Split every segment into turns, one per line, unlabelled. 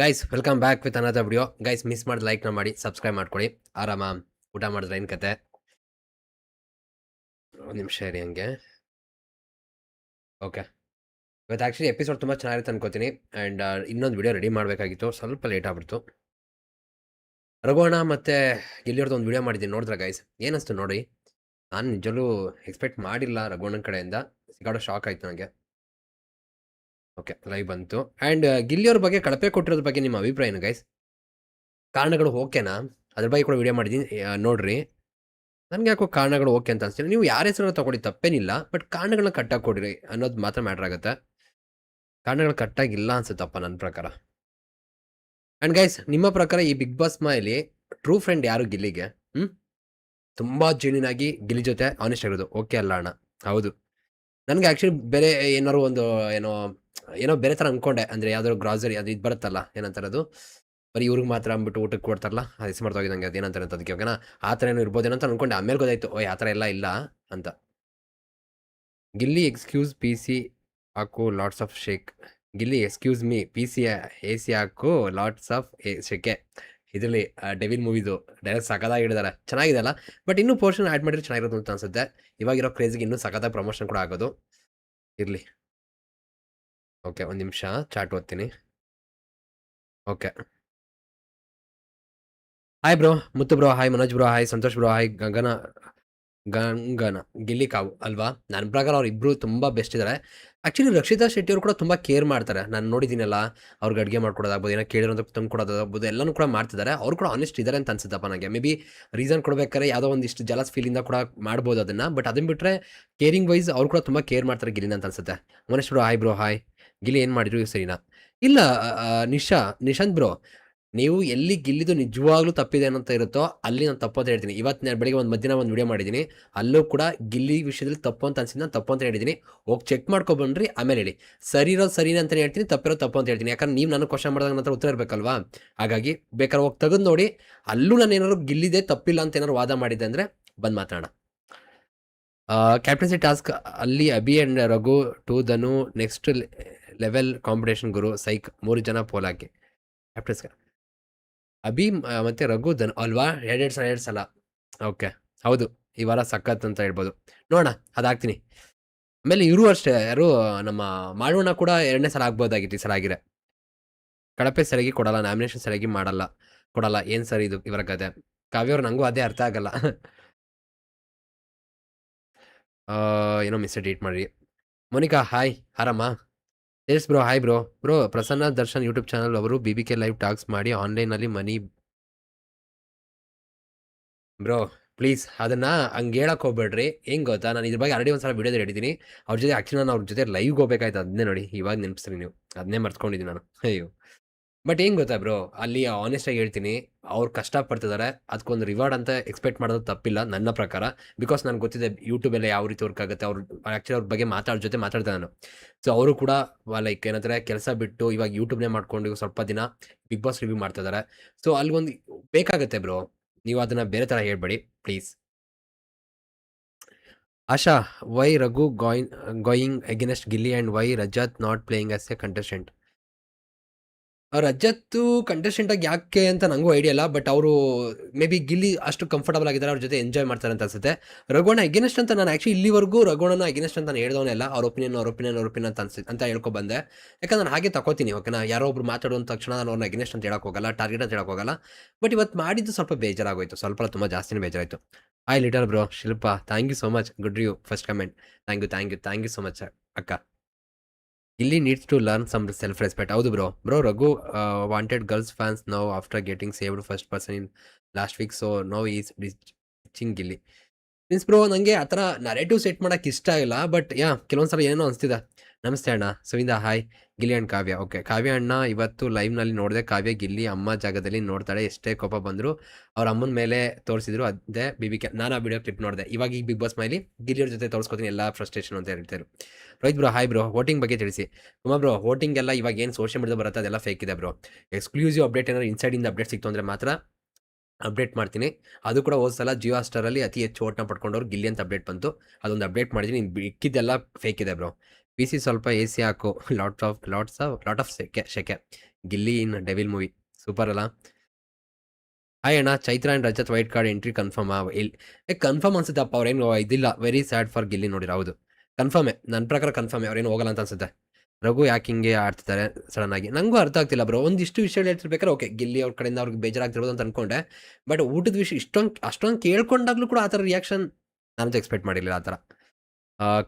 Guys welcome back with another video guys miss ಮಾಡಿದ ಲೈಕ್ನ ಮಾಡಿ ಸಬ್ಸ್ಕ್ರೈಬ್ ಮಾಡ್ಕೊಳ್ಳಿ ಆರಾಮ? ಊಟ ಮಾಡಿದ್ರೆ ಏನು ಕತೆ? ಒಂದು ನಿಮಿಷ ಇರಿ ಹಂಗೆ. ಓಕೆ ಇವತ್ತು ಆ್ಯಕ್ಚುಲಿ ಎಪಿಸೋಡ್ ತುಂಬ ಚೆನ್ನಾಗಿರುತ್ತೆ ಅನ್ಕೋತೀನಿ. ಆ್ಯಂಡ್ ಇನ್ನೊಂದು ವಿಡಿಯೋ ರೆಡಿ ಮಾಡಬೇಕಾಗಿತ್ತು. ಸ್ವಲ್ಪ ಲೇಟ್ ಆಗ್ಬಿಡ್ತು. ರಘುವಣ ಮತ್ತು ಗೆಲ್ಲಿಯವ್ರದ್ದು ಒಂದು ವಿಡಿಯೋ ಮಾಡಿದ್ದೀನಿ. ನೋಡಿದ್ರೆ ಗೈಸ್ ಏನಿಸ್ತು ನೋಡಿ? ನಾನು ನಿಜಲೂ ಎಕ್ಸ್ಪೆಕ್ಟ್ ಮಾಡಿಲ್ಲ ರಘುವಣ್ಣನ ಕಡೆಯಿಂದ. ಸಿಗಾಡೋ ಶಾಕ್ ಆಯಿತು ನನಗೆ ಓಕೆ ಲೈವ್ ಬಂತು. ಆ್ಯಂಡ್ ಗಿಲ್ಲಿಯವ್ರ ಬಗ್ಗೆ ಕಳಪೆ ಕೊಟ್ಟಿರೋದ್ರ ಬಗ್ಗೆ ನಿಮ್ಮ ಅಭಿಪ್ರಾಯ ಏನು ಗೈಸ್ ಕಾರಣಗಳು ಓಕೆನಾ? ಅದ್ರ ಬಗ್ಗೆ ಕೂಡ ವಿಡಿಯೋ ಮಾಡಿದ್ದೀನಿ ನೋಡ್ರಿ. ನನಗೆ ಯಾಕೋ ಕಾರಣಗಳು ಓಕೆ ಅಂತ ಅನಿಸ್ತೀನಿ ನೀವು ಯಾರ ಹೆಸರು ತಗೊಳ್ಳಿ ತಪ್ಪೇನಿಲ್ಲ ಬಟ್ ಕಾರಣಗಳನ್ನ ಕಟ್ಟಾಗಿ ಕೊಡಿರಿ ಅನ್ನೋದು ಮಾತ್ರ ಮ್ಯಾಟ್ರ್ ಆಗುತ್ತೆ. ಕಾರಣಗಳು ಕಟ್ಟಾಗಿಲ್ಲ ಅನ್ಸುತ್ತಪ್ಪ ನನ್ನ ಪ್ರಕಾರ. ಆ್ಯಂಡ್ ಗೈಸ್ ನಿಮ್ಮ ಪ್ರಕಾರ ಈ ಬಿಗ್ ಬಾಸ್ ಮನೆಯಲ್ಲಿ ಟ್ರೂ ಫ್ರೆಂಡ್ ಯಾರು ಗಿಲ್ಲಿಗೆ? ಹ್ಞೂ ತುಂಬ ಜೀನಿನಾಗಿ ಗಿಲ್ಲಿ ಜೊತೆ ಆನೆಸ್ಟ್ ಆಗಿರೋದು. ಓಕೆ ಅಲ್ಲ ಅಣ್ಣ. ಹೌದು. ನನಗೆ ಆ್ಯಕ್ಚುಲಿ ಬೇರೆ ಏನಾದ್ರು ಒಂದು, ಏನೋ ಏನೋ ಬೇರೆ ಥರ ಅನ್ಕೊಂಡೆ. ಅಂದರೆ ಯಾವ್ದಾದ್ರು ಗ್ರಾಸರಿ ಅದು ಇದು ಬರುತ್ತಲ್ಲ ಏನಂತಾರೆ ಅದು ಬರೀ ಇವ್ರಿಗೆ ಮಾತ್ರ ಅಂದ್ಬಿಟ್ಟು ಊಟಕ್ಕೆ ಕೊಡ್ತಾರಲ್ಲ, ಅದು ಹೆಸರು ಮಾಡ್ತೋಗಿದಂಗೆ ಅದು ಏನಂತಾರೆ ಅಂತ ಅದಕ್ಕೆ ಓಕೆನಾ ಆ ಥರ ಏನೋ ಇರ್ಬೋದೇನೋ ಅಂತ ಅನ್ಕೊಂಡೆ. ಆಮೇಲೆ ಗೊತ್ತಾಯ್ತು ಓ ಆ ಥರ ಎಲ್ಲ ಇಲ್ಲ ಅಂತ. ಗಿಲ್ಲಿ ಎಕ್ಸ್ಕ್ಯೂಸ್ ಪಿ ಸಿ ಹಾಕು lots of shake Gilli excuse me P C A C ಹಾಕು ಲಾಟ್ಸ್ ಆಫ್ ಎ ಶೇಕೆ ಇದರಲ್ಲಿ ಡೆವಿಲ್ ಮೂವಿದು ಡೈರೆಕ್ಟ್ ಸಖತ್ತಾಗಿ ಹಿಡಿದಾರೆ. ಚೆನ್ನಾಗಿದೆ ಅಲ್ಲ? ಬಟ್ ಇನ್ನೂ ಪೋರ್ಷನ್ ಆ್ಯಡ್ ಮಾಡಿದ್ರೆ ಚೆನ್ನಾಗಿರೋದು ಅಂತ ಅನ್ಸುತ್ತೆ. ಇವಾಗಿರೋ ಕ್ರೇಜಿಗೆ ಇನ್ನೂ ಸಖತ್ತಾಗಿ ಪ್ರಮೋಷನ್ ಕೂಡ ಆಗೋದು. ಇರಲಿ. ಓಕೆ, ಒಂದು ನಿಮಿಷ. ಚಾಟ್ ಓದ್ತೀನಿ. Okay. Hi bro Muttu bro hi Manoj bro hi Santosh bro hi Gagana, ಗಂಗನ, Gilli ಕಾವು ಅಲ್ವಾ? ನನ್ನ ಪ್ರಕಾರ ಅವ್ರು ಇಬ್ಬರು ತುಂಬ ಬೆಸ್ಟ್ ಇದ್ದಾರೆ ಆ್ಯಕ್ಚುಲಿ ರಕ್ಷಿತಾ ಶೆಟ್ಟಿ ಅವರು ಕೂಡ ತುಂಬ ಕೇರ್ ಮಾಡ್ತಾರೆ. ನಾನು ನೋಡಿದ್ದೀನಲ್ಲ ಅವ್ರಿಗೆ ಅಡುಗೆ ಮಾಡ್ಕೊಡೋದಾಗ್ಬೋದು, ಏನೋ ಕೇಳಿರೋದು ತಂದು ಕೊಡೋದಾಗ್ಬೋದು ಎಲ್ಲನೂ ಕೂಡ ಮಾಡ್ತಿದ್ದಾರೆ ಅವ್ರು ಕೂಡ ಆನೆಸ್ಟ್ ಇದ್ದಾರೆ ಅಂತ ಅನ್ಸುತ್ತಪ್ಪ ನನಗೆ ಮೇ ಬಿ ರೀಸನ್ ಕೊಡ್ಬೇಕಾದ್ರೆ ಯಾವುದೋ ಒಂದಿಷ್ಟು ಜಲಸ್ ಫೀಲಿಂದ ಕೂಡ ಮಾಡ್ಬೋದು ಅದನ್ನು ಬಟ್ ಅದನ್ನು ಬಿಟ್ಟರೆ ಕೇರಿಂಗ್ ವೈಸ್ ಅವ್ರು ಕೂಡ ತುಂಬ ಕೇರ್ ಮಾಡ್ತಾರೆ ಗಿಲ್ಲಿನ ಅಂತ ಅನ್ಸುತ್ತೆ. Manesh bro hi bro hi Gilli ಏನು ಮಾಡಿದ್ರು ಸರಿನಾ? ಇಲ್ಲ ನಿಶಾ, ನಿಶಾಂತ್ ಬ್ರೋ, ನೀವು ಎಲ್ಲಿ ಗಿಲ್ಲಿದು ನಿಜವಾಗ್ಲೂ ತಪ್ಪಿದೆ ಅಂತ ಇರುತ್ತೋ ಅಲ್ಲಿ ನಾನು ತಪ್ಪು ಅಂತ ಹೇಳ್ತೀನಿ. ಇವತ್ತು ನಾನು ಬೆಳಿಗ್ಗೆ ಒಂದು ಮಧ್ಯಾಹ್ನ ಒಂದು ವಿಡಿಯೋ ಮಾಡಿದ್ದೀನಿ. ಅಲ್ಲೂ ಕೂಡ ಗಿಲ್ಲಿ ವಿಷಯದಲ್ಲಿ ತಪ್ಪು ಅಂತ ಅನ್ಸಿದ್ದು ನಾನು ತಪ್ಪು ಅಂತ ಹೇಳಿದ್ದೀನಿ. ಹೋಗಿ ಚೆಕ್ ಮಾಡ್ಕೊಬನ್ರಿ ಆಮೇಲೆ ಹೇಳಿ. ಸರಿ ಇರೋದು ಸರಿನೇ ಅಂತಲೇ ಹೇಳ್ತೀನಿ ತಪ್ಪಿರೋ ತಪ್ಪು ಅಂತ ಹೇಳ್ತೀನಿ. ಯಾಕಂದ್ರೆ ನೀವು ನನಗೆ ಕ್ವಶನ್ ಮಾಡಿದಾಗ ನಂತರ ಉತ್ತರ ಇರಬೇಕಲ್ವಾ? ಹಾಗಾಗಿ ಬೇಕಾದ್ರೆ ಹೋಗಿ ತೆಗೆದು ನೋಡಿ. ಅಲ್ಲೂ ನಾನು ಏನಾದ್ರು ಗಿಲ್ಲಿದೆ, ತಪ್ಪಿಲ್ಲ ಅಂತ ಏನಾದ್ರು ವಾದ ಮಾಡಿದ್ದೆ ಅಂದರೆ ಬಂದು ಮಾತಾಡೋಣ. ಕ್ಯಾಪ್ಟನ್ಸಿ ಟಾಸ್ಕ್ ಅಲ್ಲಿ Abhi and Raghu, to, Dhanu next level competition ಗುರು ಸೈಕ್ ಮೂರು ಜನ ಪೋಲಾಕೆ ಕ್ಯಾಪ್ಟನ್ಸ್ ಅಭಿ ಮತ್ತು ರಘು ಧನ್ ಅಲ್ವಾ ಎರಡೆರಡು ಸಲ, ಎರಡು ಸಲ. ಓಕೆ ಹೌದು. ಈ ವಾರ ಸಖತ್ ಅಂತ ಹೇಳ್ಬೋದು. ನೋಡೋಣ ಅದಾಗ್ತೀನಿ ಆಮೇಲೆ ಇವರು ಅಷ್ಟೇ, ಯಾರು, ನಮ್ಮ ಮಾಡೋಣ ಕೂಡ ಎರಡನೇ ಸಲ ಆಗ್ಬೋದಾಗಿತ್ತು ಈ ಸಲ ಆಗಿರೆ ಕಳಪೆ ಸರಿಯಾಗಿ ಕೊಡಲ್ಲ ನಾಮಿನೇಷನ್ ಸರಿಯಾಗಿ ಮಾಡಲ್ಲ. ಕೊಡಲ್ಲ. ಏನು ಸರಿ ಇದು, ಇವರ ಕತೆ ಕಾವ್ಯವ್ರು ನನಗೂ ಅದೇ ಅರ್ಥ ಆಗಲ್ಲ. ಏನೋ ಮಿಸ್ ಡೀಟ್ ಮಾಡಿ ಮೋನಿಕಾ ಹಾಯ್ ಆರಾಮ yes bro, hi bro. Bro, Prasanna Darshan YouTube channel ಅವರು B B K live talks ಮಾಡಿ ಆನ್ಲೈನಲ್ಲಿ ಮನಿ ಬ್ರೋ, ಪ್ಲೀಸ್ ಅದನ್ನು ಹಂಗೆ ಹೇಳಕ್ಕೆ ಹೋಗ್ಬೇಡ್ರಿ. ಹೆಂಗೆ ಗೊತ್ತಾ? ನಾನು ಇದ್ರ ಬಗ್ಗೆ ಆಲ್ರೆಡಿ ಒಂದ್ಸಲ ವಿಡಿಯೋ ಹೇಳಿದ್ದೀನಿ. ಅವ್ರ ಜೊತೆ ಆ್ಯಕ್ಚುಲಿ ನಾನು ಅವ್ರ ಜೊತೆ ಲೈವ್ಗೆ ಹೋಗ್ಬೇಕಾಯ್ತು. ಅದನ್ನೇ ನೋಡಿ. ಇವಾಗ ನೆನಪಿಸ್ರಿ ನೀವು. ಅದನ್ನೇ ಮರ್ತ್ಕೊಂಡಿದ್ದೀನಿ ನಾನು. ಅಯ್ಯೋ. ಬಟ್ ಏನ್ ಗೊತ್ತಾ ಬ್ರೋ ಅಲ್ಲಿ ಆನೆಸ್ಟ್ ಆಗಿ ಹೇಳ್ತೀನಿ, ಅವ್ರು ಕಷ್ಟಪಡ್ತಿದ್ದಾರೆ ಅದಕ್ಕೊಂದು ರಿವಾರ್ಡ್ ಅಂತ ಎಕ್ಸ್ಪೆಕ್ಟ್ ಮಾಡೋದು ತಪ್ಪಿಲ್ಲ ನನ್ನ ಪ್ರಕಾರ. ಬಿಕಾಸ್ ನನಗೆ ಗೊತ್ತಿದೆ ಯೂಟ್ಯೂಬಲ್ಲಿ ಯಾವ ರೀತಿ ವರ್ಕ್ ಆಗುತ್ತೆ, ಅವ್ರು ಆ್ಯಕ್ಚುಲಿ ಅವ್ರ ಬಗ್ಗೆ ಮಾತಾಡೋ, ಜೊತೆ ಮಾತಾಡ್ತೇನೆ ನಾನು. ಸೊ ಅವರು ಕೂಡ ಲೈಕ್ ಏನಂತಾರೆ, ಕೆಲಸ ಬಿಟ್ಟು ಇವಾಗ ಯೂಟ್ಯೂಬ್ನೇ ಮಾಡ್ಕೊಂಡು ಸ್ವಲ್ಪ ದಿನ ಬಿಗ್ ಬಾಸ್ ರಿವ್ಯೂ ಮಾಡ್ತಾ ಇದ್ದಾರೆ ಸೊ ಅಲ್ಲಿ ಒಂದು ಬೇಕಾಗತ್ತೆ ಬ್ರೋ ನೀವು ಅದನ್ನ ಬೇರೆ ತರ ಹೇಳ್ಬೇಡಿ please Asha why Raghu going going against Gilli and why Rajat not playing as a contestant Rajat contestant ಆಗಿ ಯಾಕೆ ಅಂತ ನನಗೂ ಐಡಿಯಾ ಇಲ್ಲ ಬಟ್ ಅವರು ಮೇ ಬಿ ಗಿಲ್ಲಿ ಅಷ್ಟು ಕಂಫರ್ಟಬಲ್ ಆಗಿದ್ದಾರೆ, ಅವ್ರ ಜೊತೆ ಎಂಜಾಯ್ ಮಾಡ್ತಾರೆ ಅಂತ ಅನ್ಸುತ್ತೆ. ರಘೋಣ ಎಗೇನೆಸ್ಟ್ ಅಂತ ನಾನು ಆ್ಯಕ್ಚುಲಿ ಇಲ್ಲಿವರೆಗೂ ರಘುಣನ ಎಗೇನೆಸ್ಟ್ ಅಂತ ನಾನು ಹೇಳ್ದವನೇ ಇಲ್ಲ. ಅವ್ರ ಒಪಿನಿಯನ್ ಅವ್ರ ಒಪಿನಿಯನ್ ಅವ್ರ ಒಪಿನಿಯನ್ ಅಂತ ಅನ್ಸಿ, ಅಂತ ಹೇಳ್ಕೊ ಬಂದೆ. ಯಾಕಂದ್ರೆ ನಾನು ಹಾಗೆ ತಗೋತೀನಿ ಓಕೆನಾ ಯಾರೋ ಒಬ್ರು ಮಾತಾಡುವಂತ ತಕ್ಷಣ ನಾನು ಅವ್ರನ್ನ ಎಗೇನೆಸ್ಟ್ ಅಂತ ಹೇಳಕ್ಕೆ ಹೋಗಲ್ಲ ಟಾರ್ಗೆಟ್ ಅಂತ ಹೋಗಲ್ಲ. ಬಟ್ ಇವತ್ತು ಮಾಡಿದ್ದು ಸ್ವಲ್ಪ ಬೇಜಾರಾಗೋಯ್ತು, ಸ್ವಲ್ಪ ತುಂಬ ಜಾಸ್ತಿನೇ ಬೇಜಾರಾಯಿತು. I little bro Shilpa thank you so much good you first comment thank you thank you thank you so much ಅಕ್ಕ. ಇಲ್ಲಿ needs to learn some self respect ಹೌದು bro bro Raghu wanted girls fans no after getting saved first person in last week so no is ditching ಇಲ್ಲಿ. Means bro ನನಗೆ ಆ ಥರ narrative set ಮಾಡೋಕೆ ಇಷ್ಟ ಇಲ್ಲ ಬಟ್ ಯಾ ಕೆಲವೊಂದ್ಸಲ ಏನೋ ಅನಿಸ್ತಿದೆ. ನಮಸ್ತೆ ಅಣ್ಣ. ಸುವಿಂದ hi Gilli and Kavya. Okay Kavya ಅಣ್ಣ ಇವತ್ತು ಲೈವ್ನಲ್ಲಿ ನೋಡಿದೆ ಕಾವ್ಯ ಗಿಲ್ಲಿ ಅಮ್ಮ ಜಾಗದಲ್ಲಿ ನೋಡ್ತಾಳೆ. ಎಷ್ಟೇ ಕೋಪ ಬಂದರು ಅವ್ರ ಅಮ್ಮನ ಮೇಲೆ ತೋರಿಸಿದ್ರು. ಅದೇ ಬಿ ಬಿ ಕೆ ನಾನು ಆ ವಿಡಿಯೋ ಕ್ಲಿಪ್ ನೋಡಿದೆ. ಇವಾಗ ಈ ಬಿಗ್ ಬಾಸ್ ಮೈಲಿ ಗಿಲ್ಲಿಯವ್ರ ಜೊತೆ ತೋರಿಸ್ಕೊತೀನಿ ಎಲ್ಲ ಫ್ರಸ್ಟ್ರೇಷನ್ ಅಂತ ಹೇಳ್ತಾರೆ. Rohit bro hi bro voting ಬಗ್ಗೆ ತಿಳಿಸಿ. ಕುಮಾರ್ ಬ್ರೋ ವೋಟಿಂಗ್ ಎಲ್ಲ ಇವಾಗ ಏನು ಸೋಷಿಯಲ್ ಮೀಡಿಯಾ ಬರುತ್ತೆ ಅದೆಲ್ಲ ಫೇಕ್ ಇದೆ ಬ್ರೋ ಎಕ್ಸ್ಕ್ಲೂಸಿವ್ ಅಪ್ಡೇಟ್ ಏನಾದ್ರು ಇನ್ಸೈಡಿಂದ ಅಪ್ಡೇಟ್ ಸಿಕ್ತು ಅಂದರೆ ಮಾತ್ರ ಅಪ್ಡೇಟ್ ಮಾಡ್ತೀನಿ. ಅದು ಕೂಡ ಹೋದ ಸಲ ಜಿಯೋ ಸ್ಟಾರಲ್ಲಿ ಅತಿ ಹೆಚ್ಚು ಓಟ್ನ ಪಡ್ಕೊಂಡವ್ರು ಗಿಲ್ಲಿ ಅಂತ ಅಪ್ಡೇಟ್ ಬಂತು. ಅದೊಂದು ಅಪ್ಡೇಟ್ ಮಾಡಿದ್ದೀನಿ ಇಕ್ಕಿದ್ದೆಲ್ಲ ಫೇಕ್ ಇದೆ ಬ್ರೋ ಪಿ ಸಿ ಸ್ವಲ್ಪ ಎ ಸಿ ಹಾಕು. Lots of lots of lot of ಸೆಕೆ ಶೆಕೆ. Gilli in devil movie super ಅಲ್ಲ? ಹಾಯ್ ಅಣ್ಣ, Chaitra and Rajat white card entry confirm ಇಲ್ಲಿ ಕನ್ಫರ್ಮ್ ಅನ್ಸುತ್ತಪ್ಪ ಅವ್ರೇನು ಇದಿಲ್ಲ. ವೆರಿ ಸ್ಯಾಡ್ ಫಾರ್ ಗಿಲ್ಲಿ ನೋಡಿರ, ಹೌದು. ಕನ್ಫರ್ಮೇ ನನ್ನ ಪ್ರಕಾರ ಕನ್ಫರ್ಮೇ ಅವ್ರೇನು ಹೋಗಲ್ಲ ಅಂತ ಅನ್ಸುತ್ತೆ. ರಘು ಯಾಕೆ ಹಿಂಗೆ ಆಡ್ತಿದ್ದಾರೆ ಸಡನ್ ಆಗಿ? ನಂಗೂ ಅರ್ಥ ಆಗ್ತಿಲ್ಲ ಬ್ರೋ ಒಂದಿಷ್ಟು ವಿಷಯ ಹೇಳ್ತಿರ್ಬೇಕಾದ್ರೆ ಓಕೆ ಗಿಲ್ಲಿ ಅವ್ರ ಕಡೆಯಿಂದ ಅವ್ರಿಗೆ ಬೇಜಾರಾಗ್ತಿರ್ಬೋದು ಅಂತ ಅನ್ಕೊಂಡೆ. ಬಟ್ ಊಟದ ವಿಷಯ ಇಷ್ಟೊಂದು ಅಷ್ಟೊಂದು ಕೇಳ್ಕೊಂಡಾಗ್ಲೂ ಕೂಡ ಆ ಥರ ರಿಯಾಕ್ಷನ್ ನಾನಂತೂ ಎಕ್ಸ್ಪೆಕ್ಟ್ ಮಾಡಿರಲಿಲ್ಲ ಆ ಥರ.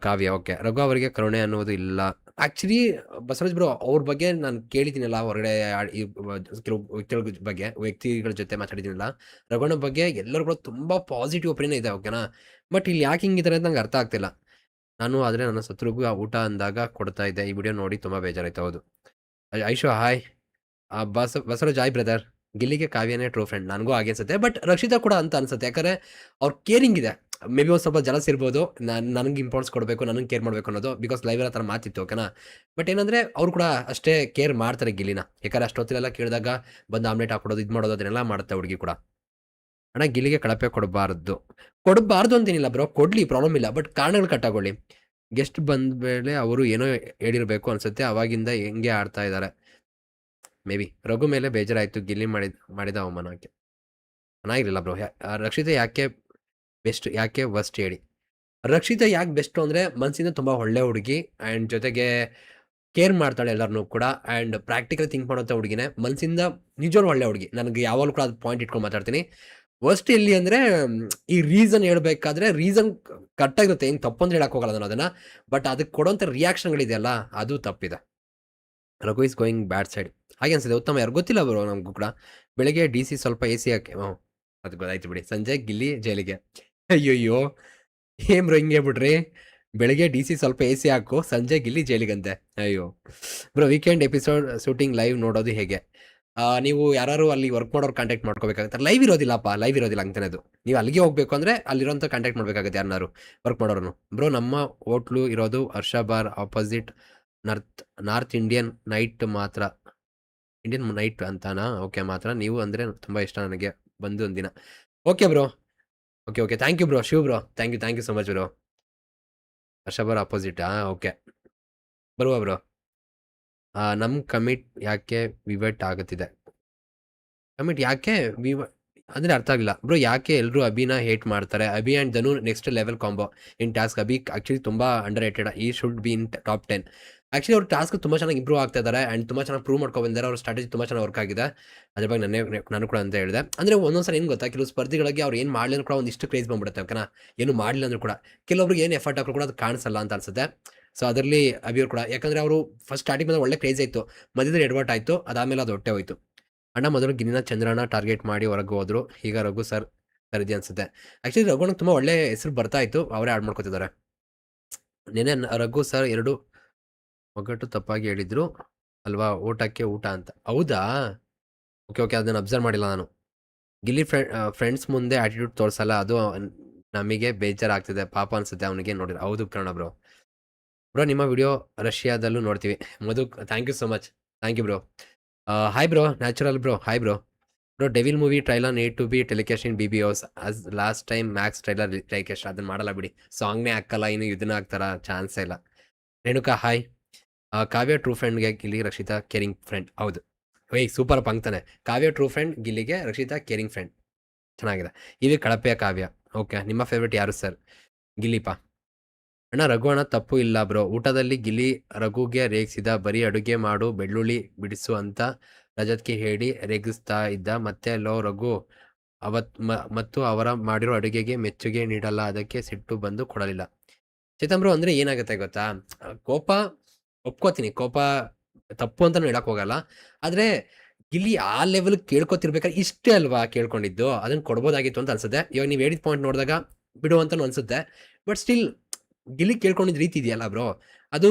ಕಾವ್ಯ, ಓಕೆ. ರಘು ಅವರಿಗೆ ಕರುಣೆ ಅನ್ನೋದು ಇಲ್ಲ. ಆ್ಯಕ್ಚುಲಿ ಬಸವರಾಜ್ ಬ್ರೋ ಅವ್ರ ಬಗ್ಗೆ ನಾನು ಕೇಳಿದ್ದೀನಲ್ಲ, ಹೊರಗಡೆ ಈ ಕೆಲವು ವ್ಯಕ್ತಿಗಳ ಬಗ್ಗೆ, ವ್ಯಕ್ತಿಗಳ ಜೊತೆ ಮಾತಾಡಿದ್ದೀನಲ್ಲ ರಘುಣ ಬಗ್ಗೆ ಎಲ್ಲರೂ ಕೂಡ ತುಂಬ ಪಾಸಿಟಿವ್ ಒಪಿನಿಯನ್ ಇದೆ ಓಕೆನಾ ಬಟ್ ಇಲ್ಲಿ ಯಾಕೆ ಹಿಂಗಿದ್ದಾರೆ ಅಂತ ನಂಗೆ ಅರ್ಥ ಆಗ್ತಿಲ್ಲ. ನಾನು ಆದರೆ ನನ್ನ ಸತ್ರುಗೂ ಆ ಊಟ ಅಂದಾಗ ಕೊಡ್ತಾ ಇದ್ದೆ. ಈ ವಿಡಿಯೋ ನೋಡಿ ತುಂಬ ಬೇಜಾರಾಯ್ತು, ಹೌದು. ಐಶು, ಹಾಯ್. ಬಸ, ಬಸವರಾಜ್, ಹಾಯ್ ಬ್ರದರ್ ಗಿಲ್ಲಿಗೆ ಕಾವ್ಯನೇ ಟ್ರೂ ಫ್ರೆಂಡ್ ನನಗೂ ಹಾಗೆ ಅನ್ಸುತ್ತೆ ಬಟ್ ರಕ್ಷಿತಾ ಕೂಡ ಅಂತ ಅನ್ಸುತ್ತೆ. ಯಾಕಂದ್ರೆ ಅವ್ರ ಕೇರಿಂಗ್ ಇದೆ. ಮೇ ಬಿ ಒಂದು ಸ್ವಲ್ಪ ಜಲಸ್ ಇರ್ಬೋದು. ನಾನು, ನನಗೆ ಇಂಪಾರ್ಟೆನ್ಸ್ ಕೊಡಬೇಕು, ನನಗೆ ಕೇರ್ ಮಾಡಬೇಕು ಅನ್ನೋದು ಬಿಕಾಸ್ ಲೈವ್ ಆ ಥರ ಮಾತಿತ್ತು ಓಕೆನಾ ಬಟ್ ಏನಂದರೆ ಅವ್ರು ಕೂಡ ಅಷ್ಟೇ ಕೇರ್ ಮಾಡ್ತಾರೆ ಗಿಲ್ಲಿನ. ಯಾಕಂದ್ರೆ ಅಷ್ಟೊತ್ತಿಲೆಲ್ಲ ಕೇಳಿದಾಗ ಬಂದು ಆಮ್ಲೆಟ್ ಹಾಕೊಡೋದು, ಇದು ಮಾಡೋದು, ಅದನ್ನೆಲ್ಲ ಮಾಡ್ತಾ ಹುಡುಗಿ ಕೂಡ. ಅಣ್ಣ, ಗಿಲ್ಲಿಗೆ ಕಳಪೆ ಕೊಡಬಾರ್ದು. ಕೊಡಬಾರ್ದು ಅಂತೇನಿಲ್ಲ ಬ್ರೋ ಕೊಡಲಿ ಪ್ರಾಬ್ಲಮ್ ಇಲ್ಲ. ಬಟ್ ಕಾರಣಗಳು ಕಟ್ಟಾಗೊಳ್ಳಿ ಗೆಸ್ಟ್ ಬಂದ ಮೇಲೆ ಅವರು ಏನೋ ಹೇಳಿರಬೇಕು ಅನಿಸುತ್ತೆ, ಅವಾಗಿಂದ ಹೆಂಗೆ ಆಡ್ತಾ ಇದ್ದಾರೆ ಮೇ ಬಿ ರಘು ಮೇಲೆ ಬೇಜಾರಾಯಿತು, ಗಿಲ್ಲಿ ಮಾಡಿದ ಮಾಡಿದ ಅವಮಾನಕ್ಕೆ. ಚೆನ್ನಾಗಿರಲಿಲ್ಲ ಬ್ರೋ ರಕ್ಷಿತ ಯಾಕೆ ಬೆಸ್ಟ್, ಯಾಕೆ ವರ್ಸ್ಟ್ ಹೇಳಿ. ರಕ್ಷಿತ ಯಾಕೆ ಬೆಸ್ಟು ಅಂದರೆ ಮನಸ್ಸಿಂದ ತುಂಬ ಒಳ್ಳೆ ಹುಡುಗಿ ಆ್ಯಂಡ್ ಜೊತೆಗೆ ಕೇರ್ ಮಾಡ್ತಾಳೆ ಎಲ್ಲರನ್ನೂ ಕೂಡ ಆ್ಯಂಡ್ ಪ್ರಾಕ್ಟಿಕಲ್ ಥಿಂಕ್ ಮಾಡೋಂಥ ಹುಡುಗಿನೇ. ಮನಸ್ಸಿಂದ ನಿಜವಾಗ್ಲೂ ಒಳ್ಳೆ ಹುಡುಗಿ. ನನಗೆ ಯಾವಾಗಲೂ ಕೂಡ ಅದು ಪಾಯಿಂಟ್ ಇಟ್ಕೊಂಡು ಮಾತಾಡ್ತೀನಿ. ವರ್ಸ್ಟ್ ಇಲ್ಲಿ ಅಂದರೆ, ಈ ರೀಸನ್ ಹೇಳಬೇಕಾದ್ರೆ ರೀಸನ್ ಕರೆಕ್ಟಾಗಿರುತ್ತೆ ಹೆಂಗೆ ತಪ್ಪು ಅಂತ ಹೇಳಕ್ಕೆ ಹೋಗಲ್ಲ ನಾನು ಅದನ್ನು. ಬಟ್ ಅದಕ್ಕೆ ಕೊಡೋಂಥ ರಿಯಾಕ್ಷನ್ಗಳಿದೆಯಲ್ಲ ಅದು ತಪ್ಪಿದೆ. Raghu is going bad side ಹಾಗೆ ಅನ್ಸಿದೆ ಉತ್ತಮ ಯಾರು ಗೊತ್ತಿಲ್ಲ ಬರು ನಮಗೂ ಕೂಡ. ಬೆಳಗ್ಗೆ ಡಿ ಸಿ ಸ್ವಲ್ಪ ಎ ಸಿ ಹಾಕಿ. ಹ್ಞೂ ಅದು ಗೊತ್ತಾಯ್ತು ಬಿಡಿ. ಸಂಜೆ ಗಿಲ್ಲಿ ಜೈಲಿಗೆ. ಅಯ್ಯೋಯ್ಯೋ, ಏನ್ ಬ್ರೋ ಹಿಂಗೆ ಬಿಡ್ರಿ ಬೆಳಗ್ಗೆ ಡಿ ಸಿ ಸ್ವಲ್ಪ ಎ ಸಿ ಹಾಕು, ಸಂಜೆ ಗಿಲ್ಲಿ ಜೈಲಿಗಂತೆ. ಅಯ್ಯೋ bro weekend episode shooting live ನೋಡೋದು ಹೇಗೆ? ನೀವು ಯಾರು ಅಲ್ಲಿ ವರ್ಕ್ ಮಾಡೋರು ಕಾಂಟ್ಯಾಕ್ಟ್ ಮಾಡ್ಕೋಬೇಕಾಗುತ್ತೆ. ಲೈವ್ ಇರೋದಿಲ್ಲಪ್ಪ ಲೈವ್ ಇರೋದಿಲ್ಲ ಅಂತಾನೆ ಅದು. ನೀವು ಅಲ್ಲಿಗೆ ಹೋಗ್ಬೇಕು ಅಂದರೆ ಅಲ್ಲಿರೋಂಥ ಕಾಂಟ್ಯಾಕ್ಟ್ ಮಾಡ್ಬೇಕಾಗುತ್ತೆ ಯಾರನ್ನಾರು ವರ್ಕ್ ಮಾಡೋರು ಬ್ರೋ ನಮ್ಮ ಹೋಟ್ಲು ಇರೋದು Harsha bar opposite north north Indian night ಮಾತ್ರ. ಇಂಡಿಯನ್ ನೈಟ್ ಅಂತಾನಾ? ಓಕೆ ಮಾತ್ರ. ನೀವು ಅಂದರೆ ತುಂಬ ಇಷ್ಟ ನನಗೆ ಬಂದು ಒಂದಿನ. Okay bro okay okay thank you bro Shiv bro thank you thank you so much bro Harsha bar opposite ಹಾಂ ಓಕೆ ಬರುವ ಬ್ರೋ ನಮ್ಮ ಕಮಿಟ್ ಯಾಕೆ ವಿವಟ್ ಆಗುತ್ತಿದೆ? ಕಮಿಟ್ ಯಾಕೆ ವಿವ, ಅಂದರೆ ಅರ್ಥ ಆಗಿಲ್ಲ ಬ್ರೋ ಯಾಕೆ ಎಲ್ಲರೂ ಅಭಿನ ಹೇಟ್ ಮಾಡ್ತಾರೆ? Abhi and Dhanu next level combo in task Abhi actually ತುಂಬ underrated he should be in top ten actually ಅವ್ರ ಟಾಸ್ಕ್ ತುಂಬ ಚೆನ್ನಾಗಿ ಇಂಪ್ರೂವ್ ಆಗ್ತಾ ಇದ್ದಾರೆ ಆ್ಯಂಡ್ ತುಂಬ ಚೆನ್ನಾಗಿ ಪ್ರೂವ್ ಮಾಡ್ಕೊಂಡು ಬಂದಿದ್ದಾರೆ ಅವ್ರ ಸ್ಟ್ರಾಟಜಿ ತುಂಬ ಚೆನ್ನಾಗಿ ವರ್ಕ್ ಆಗಿದೆ. ಅದ್ರ ಬಗ್ಗೆ ನನ್ನೇ ನಾನು ಕೂಡ ಅಂತ ಹೇಳಿದೆ. ಅಂದರೆ ಒಂದೊಂದ್ಸಲ ಏನು ಗೊತ್ತಾ? ಕೆಲವು ಸ್ಪರ್ಧಿಗಳಿಗೆ ಅವ್ರು ಏನು ಮಾಡಲಿ ಕೂಡ ಒಂದಿಷ್ಟು ಕ್ರೇಜ್ ಬಂದ್ಬಿಡುತ್ತೆ ಓಕೆನಾ ಏನು ಮಾಡಲಿಲ್ಲ ಅಂದ್ರೂ ಕೂಡ. ಕೆಲವೊಬ್ರಿಗೆ ಏನು ಎಫರ್ಟ್ ಹಾಕರು ಕೂಡ ಅದು ಕಾಣಿಸಲ್ಲ ಅಂತ ಅನ್ಸುತ್ತೆ. ಸೊ ಅದರಲ್ಲಿ ಅಭಿಯವ್ರು ಕೂಡ. ಯಾಕಂದರೆ ಅವರು ಫಸ್ಟ್ ಸ್ಟಾರ್ಟಿಂಗ್ ಬಂದಾಗ ಒಳ್ಳೆ ಕ್ರೇಜ್ ಆಯಿತು ಮಧ್ಯದಲ್ಲಿ ಎಡ್ವರ್ಟ್ ಆಯಿತು. ಅದಾದಮೇಲೆ ಅದು ಹೊಟ್ಟೆ ಹೋಯಿತು. ಅಣ್ಣ, ಮೊದಲು ಗಿನ್ನ ಚಂದ್ರನ ಟಾರ್ಗೆಟ್ ಮಾಡಿ ಹೊರಗೆ ಹೋದರು. ಈಗ ರಘು ಸರ್ ಸರಿದಿ ಅನ್ಸುತ್ತೆ. ಆ್ಯಕ್ಚುಲಿ ರಘುನ ತುಂಬ ಒಳ್ಳೆ ಹೆಸರು ಬರ್ತಾ ಇತ್ತು. ಅವರೇ ಆಡ್ ಮಾಡ್ಕೊತಿದ್ದಾರೆ. ನೆನೆ ನ- ರಘು ಸರ್ ಎರಡು ಒಗ್ಗಟ್ಟು ತಪ್ಪಾಗಿ ಹೇಳಿದ್ರು, ಅಲ್ವಾ? ಊಟಕ್ಕೆ ಊಟ ಅಂತ. ಹೌದಾ? ಓಕೆ ಓಕೆ, ಅದನ್ನು ಅಬ್ಸರ್ವ್ ಮಾಡಿಲ್ಲ ನಾನು. ಗಿಲ್ಲಿ ಫ್ರೆಂಡ್ ಫ್ರೆಂಡ್ಸ್ ಮುಂದೆ ಆಟಿಟ್ಯೂಡ್ ತೋರಿಸಲ್ಲ, ಅದು ನಮಗೆ ಬೇಜಾರಾಗ್ತಿದೆ. ಪಾಪ ಅನ್ಸುತ್ತೆ ಅವನಿಗೆ ನೋಡಿದ್ರೆ. ಹೌದು ಕಣ ಬ್ರೋ. ಬ್ರೋ, ನಿಮ್ಮ ವಿಡಿಯೋ ರಷ್ಯಾದಲ್ಲೂ ನೋಡ್ತೀವಿ. Madhu thank you so much thank you bro. Hi bro. Natural bro. Hi bro. Bro devil movie trailer not to be telecast in B B ಓಸ್ as last time max trailer telecast ಅದನ್ನ ಮಾಡಲ್ಲ ಬಿಡಿ. ಸಾಂಗ್ನೇ ಹಾಕಲ್ಲ, ಇನ್ನು ಇದನ್ನ ಹಾಕ್ತಾರ? ಚಾನ್ಸೇ ಇಲ್ಲ. Renuka hi Kavya true ಫ್ರೆಂಡ್ಗೆ ಗಿಲ್ಲಿ ರಕ್ಷಿತಾ ಕೇರಿಂಗ್ ಫ್ರೆಂಡ್ ಹೌದು. ಏಯ್ ಸೂಪರ್ ಪಂಕ್ತಾನೆ ಕಾವ್ಯ ಟ್ರೂ ಫ್ರೆಂಡ್ ಗಿಲ್ಲಿಗೆ ರಕ್ಷಿತಾ ಕೇರಿಂಗ್ ಫ್ರೆಂಡ್ ಚೆನ್ನಾಗಿದೆ. ಇಲ್ಲಿ ಕಳಪೆಯ ಕಾವ್ಯ. ಓಕೆ ನಿಮ್ಮ ಫೇವ್ರೇಟ್ ಯಾರು ಸರ್ ಗಿಲ್ಲಿಪ. ಅಣ್ಣ, ರಘು ಅಣ್ಣ, ತಪ್ಪು ಇಲ್ಲ ಬ್ರೋ ಊಟದಲ್ಲಿ ಗಿಲ್ಲಿ ರಘುಗೆ ರೇಗಿಸಿದ, ಬರೀ ಅಡುಗೆ ಮಾಡು, ಬೆಳ್ಳುಳ್ಳಿ ಬಿಡಿಸು ಅಂತ ರಜತ್ಗೆ ಹೇಳಿ ರೇಗಿಸ್ತಾ ಇದ್ದ. ಮತ್ತೆ, ಲೋ ರಘು, ಅವತ್ ಮತ್ತು ಅವರ ಮಾಡಿರೋ ಅಡುಗೆಗೆ ಮೆಚ್ಚುಗೆ ನೀಡಲ್ಲ. ಅದಕ್ಕೆ ಸಿಟ್ಟು ಬಂದು ಕೊಡಲಿಲ್ಲ. ಅಂದರೆ ಅಂದ್ರೆ ಏನಾಗುತ್ತೆ ಗೊತ್ತಾ? ಕೋಪ ಒಪ್ಕೋತೀನಿ. ಕೋಪ ತಪ್ಪು ಅಂತ ಹೇಳಕ್ ಹೋಗಲ್ಲ. ಆದ್ರೆ ಇಲ್ಲಿ ಆ ಲೆವೆಲ್ ಕೇಳ್ಕೊತಿರ್ಬೇಕಾದ್ರೆ ಇಷ್ಟೇ ಅಲ್ವಾ ಕೇಳ್ಕೊಂಡಿದ್ದು? ಅದನ್ನ ಕೊಡ್ಬೋದಾಗಿತ್ತು ಅಂತ ಅನ್ಸುತ್ತೆ. ಇವಾಗ ನೀವು ಹೇಳಿದ ಪಾಯಿಂಟ್ ನೋಡಿದಾಗ ಬಿಡು ಅಂತ ಅನ್ಸುತ್ತೆ. ಬಟ್ ಸ್ಟಿಲ್ ಗಿಲ್ಲಿ ಕೇಳ್ಕೊಂಡಿದ್ ರೀತಿ ಇದೆಯಲ್ಲ ಬ್ರೋ ಅದು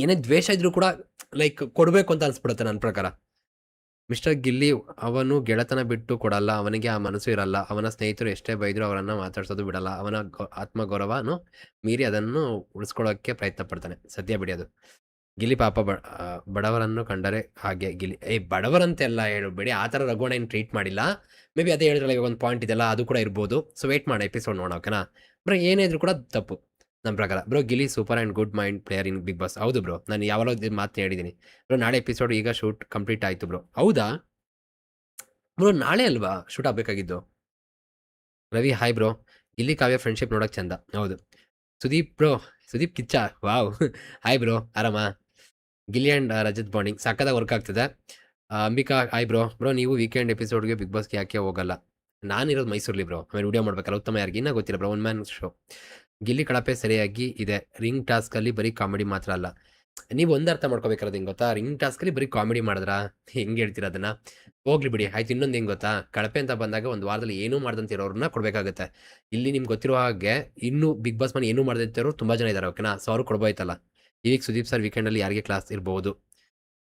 ಏನೇ ದ್ವೇಷ ಇದ್ರೂ ಕೂಡ ಲೈಕ್ ಕೊಡಬೇಕು ಅಂತ ಅನ್ಸ್ಬಿಡುತ್ತೆ ನನ್ನ ಪ್ರಕಾರ. ಮಿಸ್ಟರ್ ಗಿಲ್ಲಿ ಅವನು ಗೆಳತನ ಬಿಟ್ಟು ಕೊಡಲ್ಲ, ಅವನಿಗೆ ಆ ಮನಸ್ಸು ಇರಲ್ಲ. ಅವನ ಸ್ನೇಹಿತರು ಎಷ್ಟೇ ಬೈದ್ರು ಅವರನ್ನ ಮಾತಾಡ್ಸೋದು ಬಿಡಲ್ಲ. ಅವನ ಆತ್ಮಗೌರವನು ಮೀರಿ ಅದನ್ನು ಉಳಿಸ್ಕೊಳ್ಳೋಕ್ಕೆ ಪ್ರಯತ್ನ ಪಡ್ತಾನೆ ಸದ್ಯ ಅದು. ಗಿಲ್ಲಿ ಪಾಪ ಬಡವರನ್ನು ಕಂಡರೆ ಹಾಗೆ ಗಿಲ್ಲಿ, ಏ ಬಡವರಂತೆ ಎಲ್ಲ ಬಿಡಿ. ಆ ಥರ ರಘುವಣ ಏನು ಟ್ರೀಟ್ ಮಾಡಿಲ್ಲ. ಮೇ ಬಿ ಅದೇ ಇವಾಗ ಒಂದು ಪಾಯಿಂಟ್ ಇದೆಲ್ಲ ಅದು ಕೂಡ ಇರ್ಬೋದು. ಸೊ ವೇಟ್ ಮಾಡಿ ಎಪಿಸೋಡ್ ನೋಡೋಕೆನಾ ಬಟ್ ಏನೇ ಇದ್ರೂ ಕೂಡ ತಪ್ಪು. ನನ್ನ ಪ್ರಕಾರ. Bro Gilli super and good mind player in Bigg Boss. ಹೌದು ಬ್ರೋ. ನಾನು ಯಾವಾಗಲೂ ಮಾತು ಹೇಳಿದ್ದೀನಿ ಬ್ರೋ, ನಾಳೆ ಎಪಿಸೋಡ್ ಈಗ ಶೂಟ್ ಕಂಪ್ಲೀಟ್ ಆಯಿತು ಬ್ರೋ. ಹೌದಾ? ಬ್ರೋ, ನಾಳೆ ಅಲ್ವಾ shoot ಆಗಬೇಕಾಗಿದ್ದು? Ravi, hi bro. Gilli Kavya friendship ನೋಡೋಕೆ ಚಂದ. ಹೌದು. Sudeep bro, Sudeep Kichcha. Wow. Hi bro, ಆರಾಮ? ಗಿಲ್ಲಿ ಆ್ಯಂಡ್ ರಜತ್ ಬಾಂಡಿಂಗ್ ಸಕ್ಕತ್ತಾಗಿ ವರ್ಕ್ ಆಗ್ತದೆ. Ambika, hi bro. ಬ್ರೋ, ನೀವು ವೀಕೆಂಡ್ ಎಪಿಸೋಡ್ಗೆ ಬಿಗ್ ಬಾಸ್ಗೆ ಯಾಕೆ ಹೋಗಲ್ಲ? ನಾನಿರೋದು ಮೈಸೂರಲ್ಲಿ ಬ್ರೋ. ಆಮೇಲೆ ವಿಡಿಯೋ ಮಾಡ್ಬೇಕಲ್ಲ, ಉತ್ತಮ ಯಾರಿಗೆ? ಇನ್ನೂ ಗೊತ್ತಿಲ್ಲ bro. One man show Gilli ಕಳಪೆ ಸರಿಯಾಗಿ ಇದೆ. ರಿಂಗ್ ಟಾಸ್ಕಲ್ಲಿ ಬರೀ ಕಾಮಿಡಿ ಮಾತ್ರ ಅಲ್ಲ. ನೀವು ಒಂದು ಅರ್ಥ ಮಾಡ್ಕೋಬೇಕಾದ್ರೆ ಹೆಂಗೆ ಗೊತ್ತಾ? ರಿಂಗ್ ಟಾಸ್ಕಲ್ಲಿ ಬರೀ ಕಾಮಿಡಿ ಮಾಡಿದ್ರಾ? ಹೆಂಗೆ ಹೇಳ್ತೀರ ಅದನ್ನ? ಹೋಗ್ಲಿ ಬಿಡಿ, ಆಯ್ತು ಇನ್ನೊಂದು ಹೆಂಗೆ ಗೊತ್ತಾ? ಕಳಪೆ ಅಂತ ಬಂದಾಗ ಒಂದು ವಾರದಲ್ಲಿ ಏನೂ ಮಾಡ್ದಂತಿರೋರನ್ನ ಕೊಡಬೇಕಾಗುತ್ತೆ. ಇಲ್ಲಿ ನಿಮ್ಗೆ ಗೊತ್ತಿರೋ ಹಾಗೆ ಇನ್ನೂ ಬಿಗ್ ಬಾಸ್ ಮನೆ ಏನೂ ಮಾಡ್ದಂತಿರೋರು ತುಂಬ ಜನ ಇದ್ದಾರೆ ಓಕೆನಾ? ಸೊ ಅವರು ಕೊಡ್ಬೋಯ್ತಲ್ಲ. ಈಗ ಸುದೀಪ್ ಸರ್ ವೀಕೆಂಡಲ್ಲಿ ಯಾರಿಗೆ ಕ್ಲಾಸ್ ಇರ್ಬೋದು?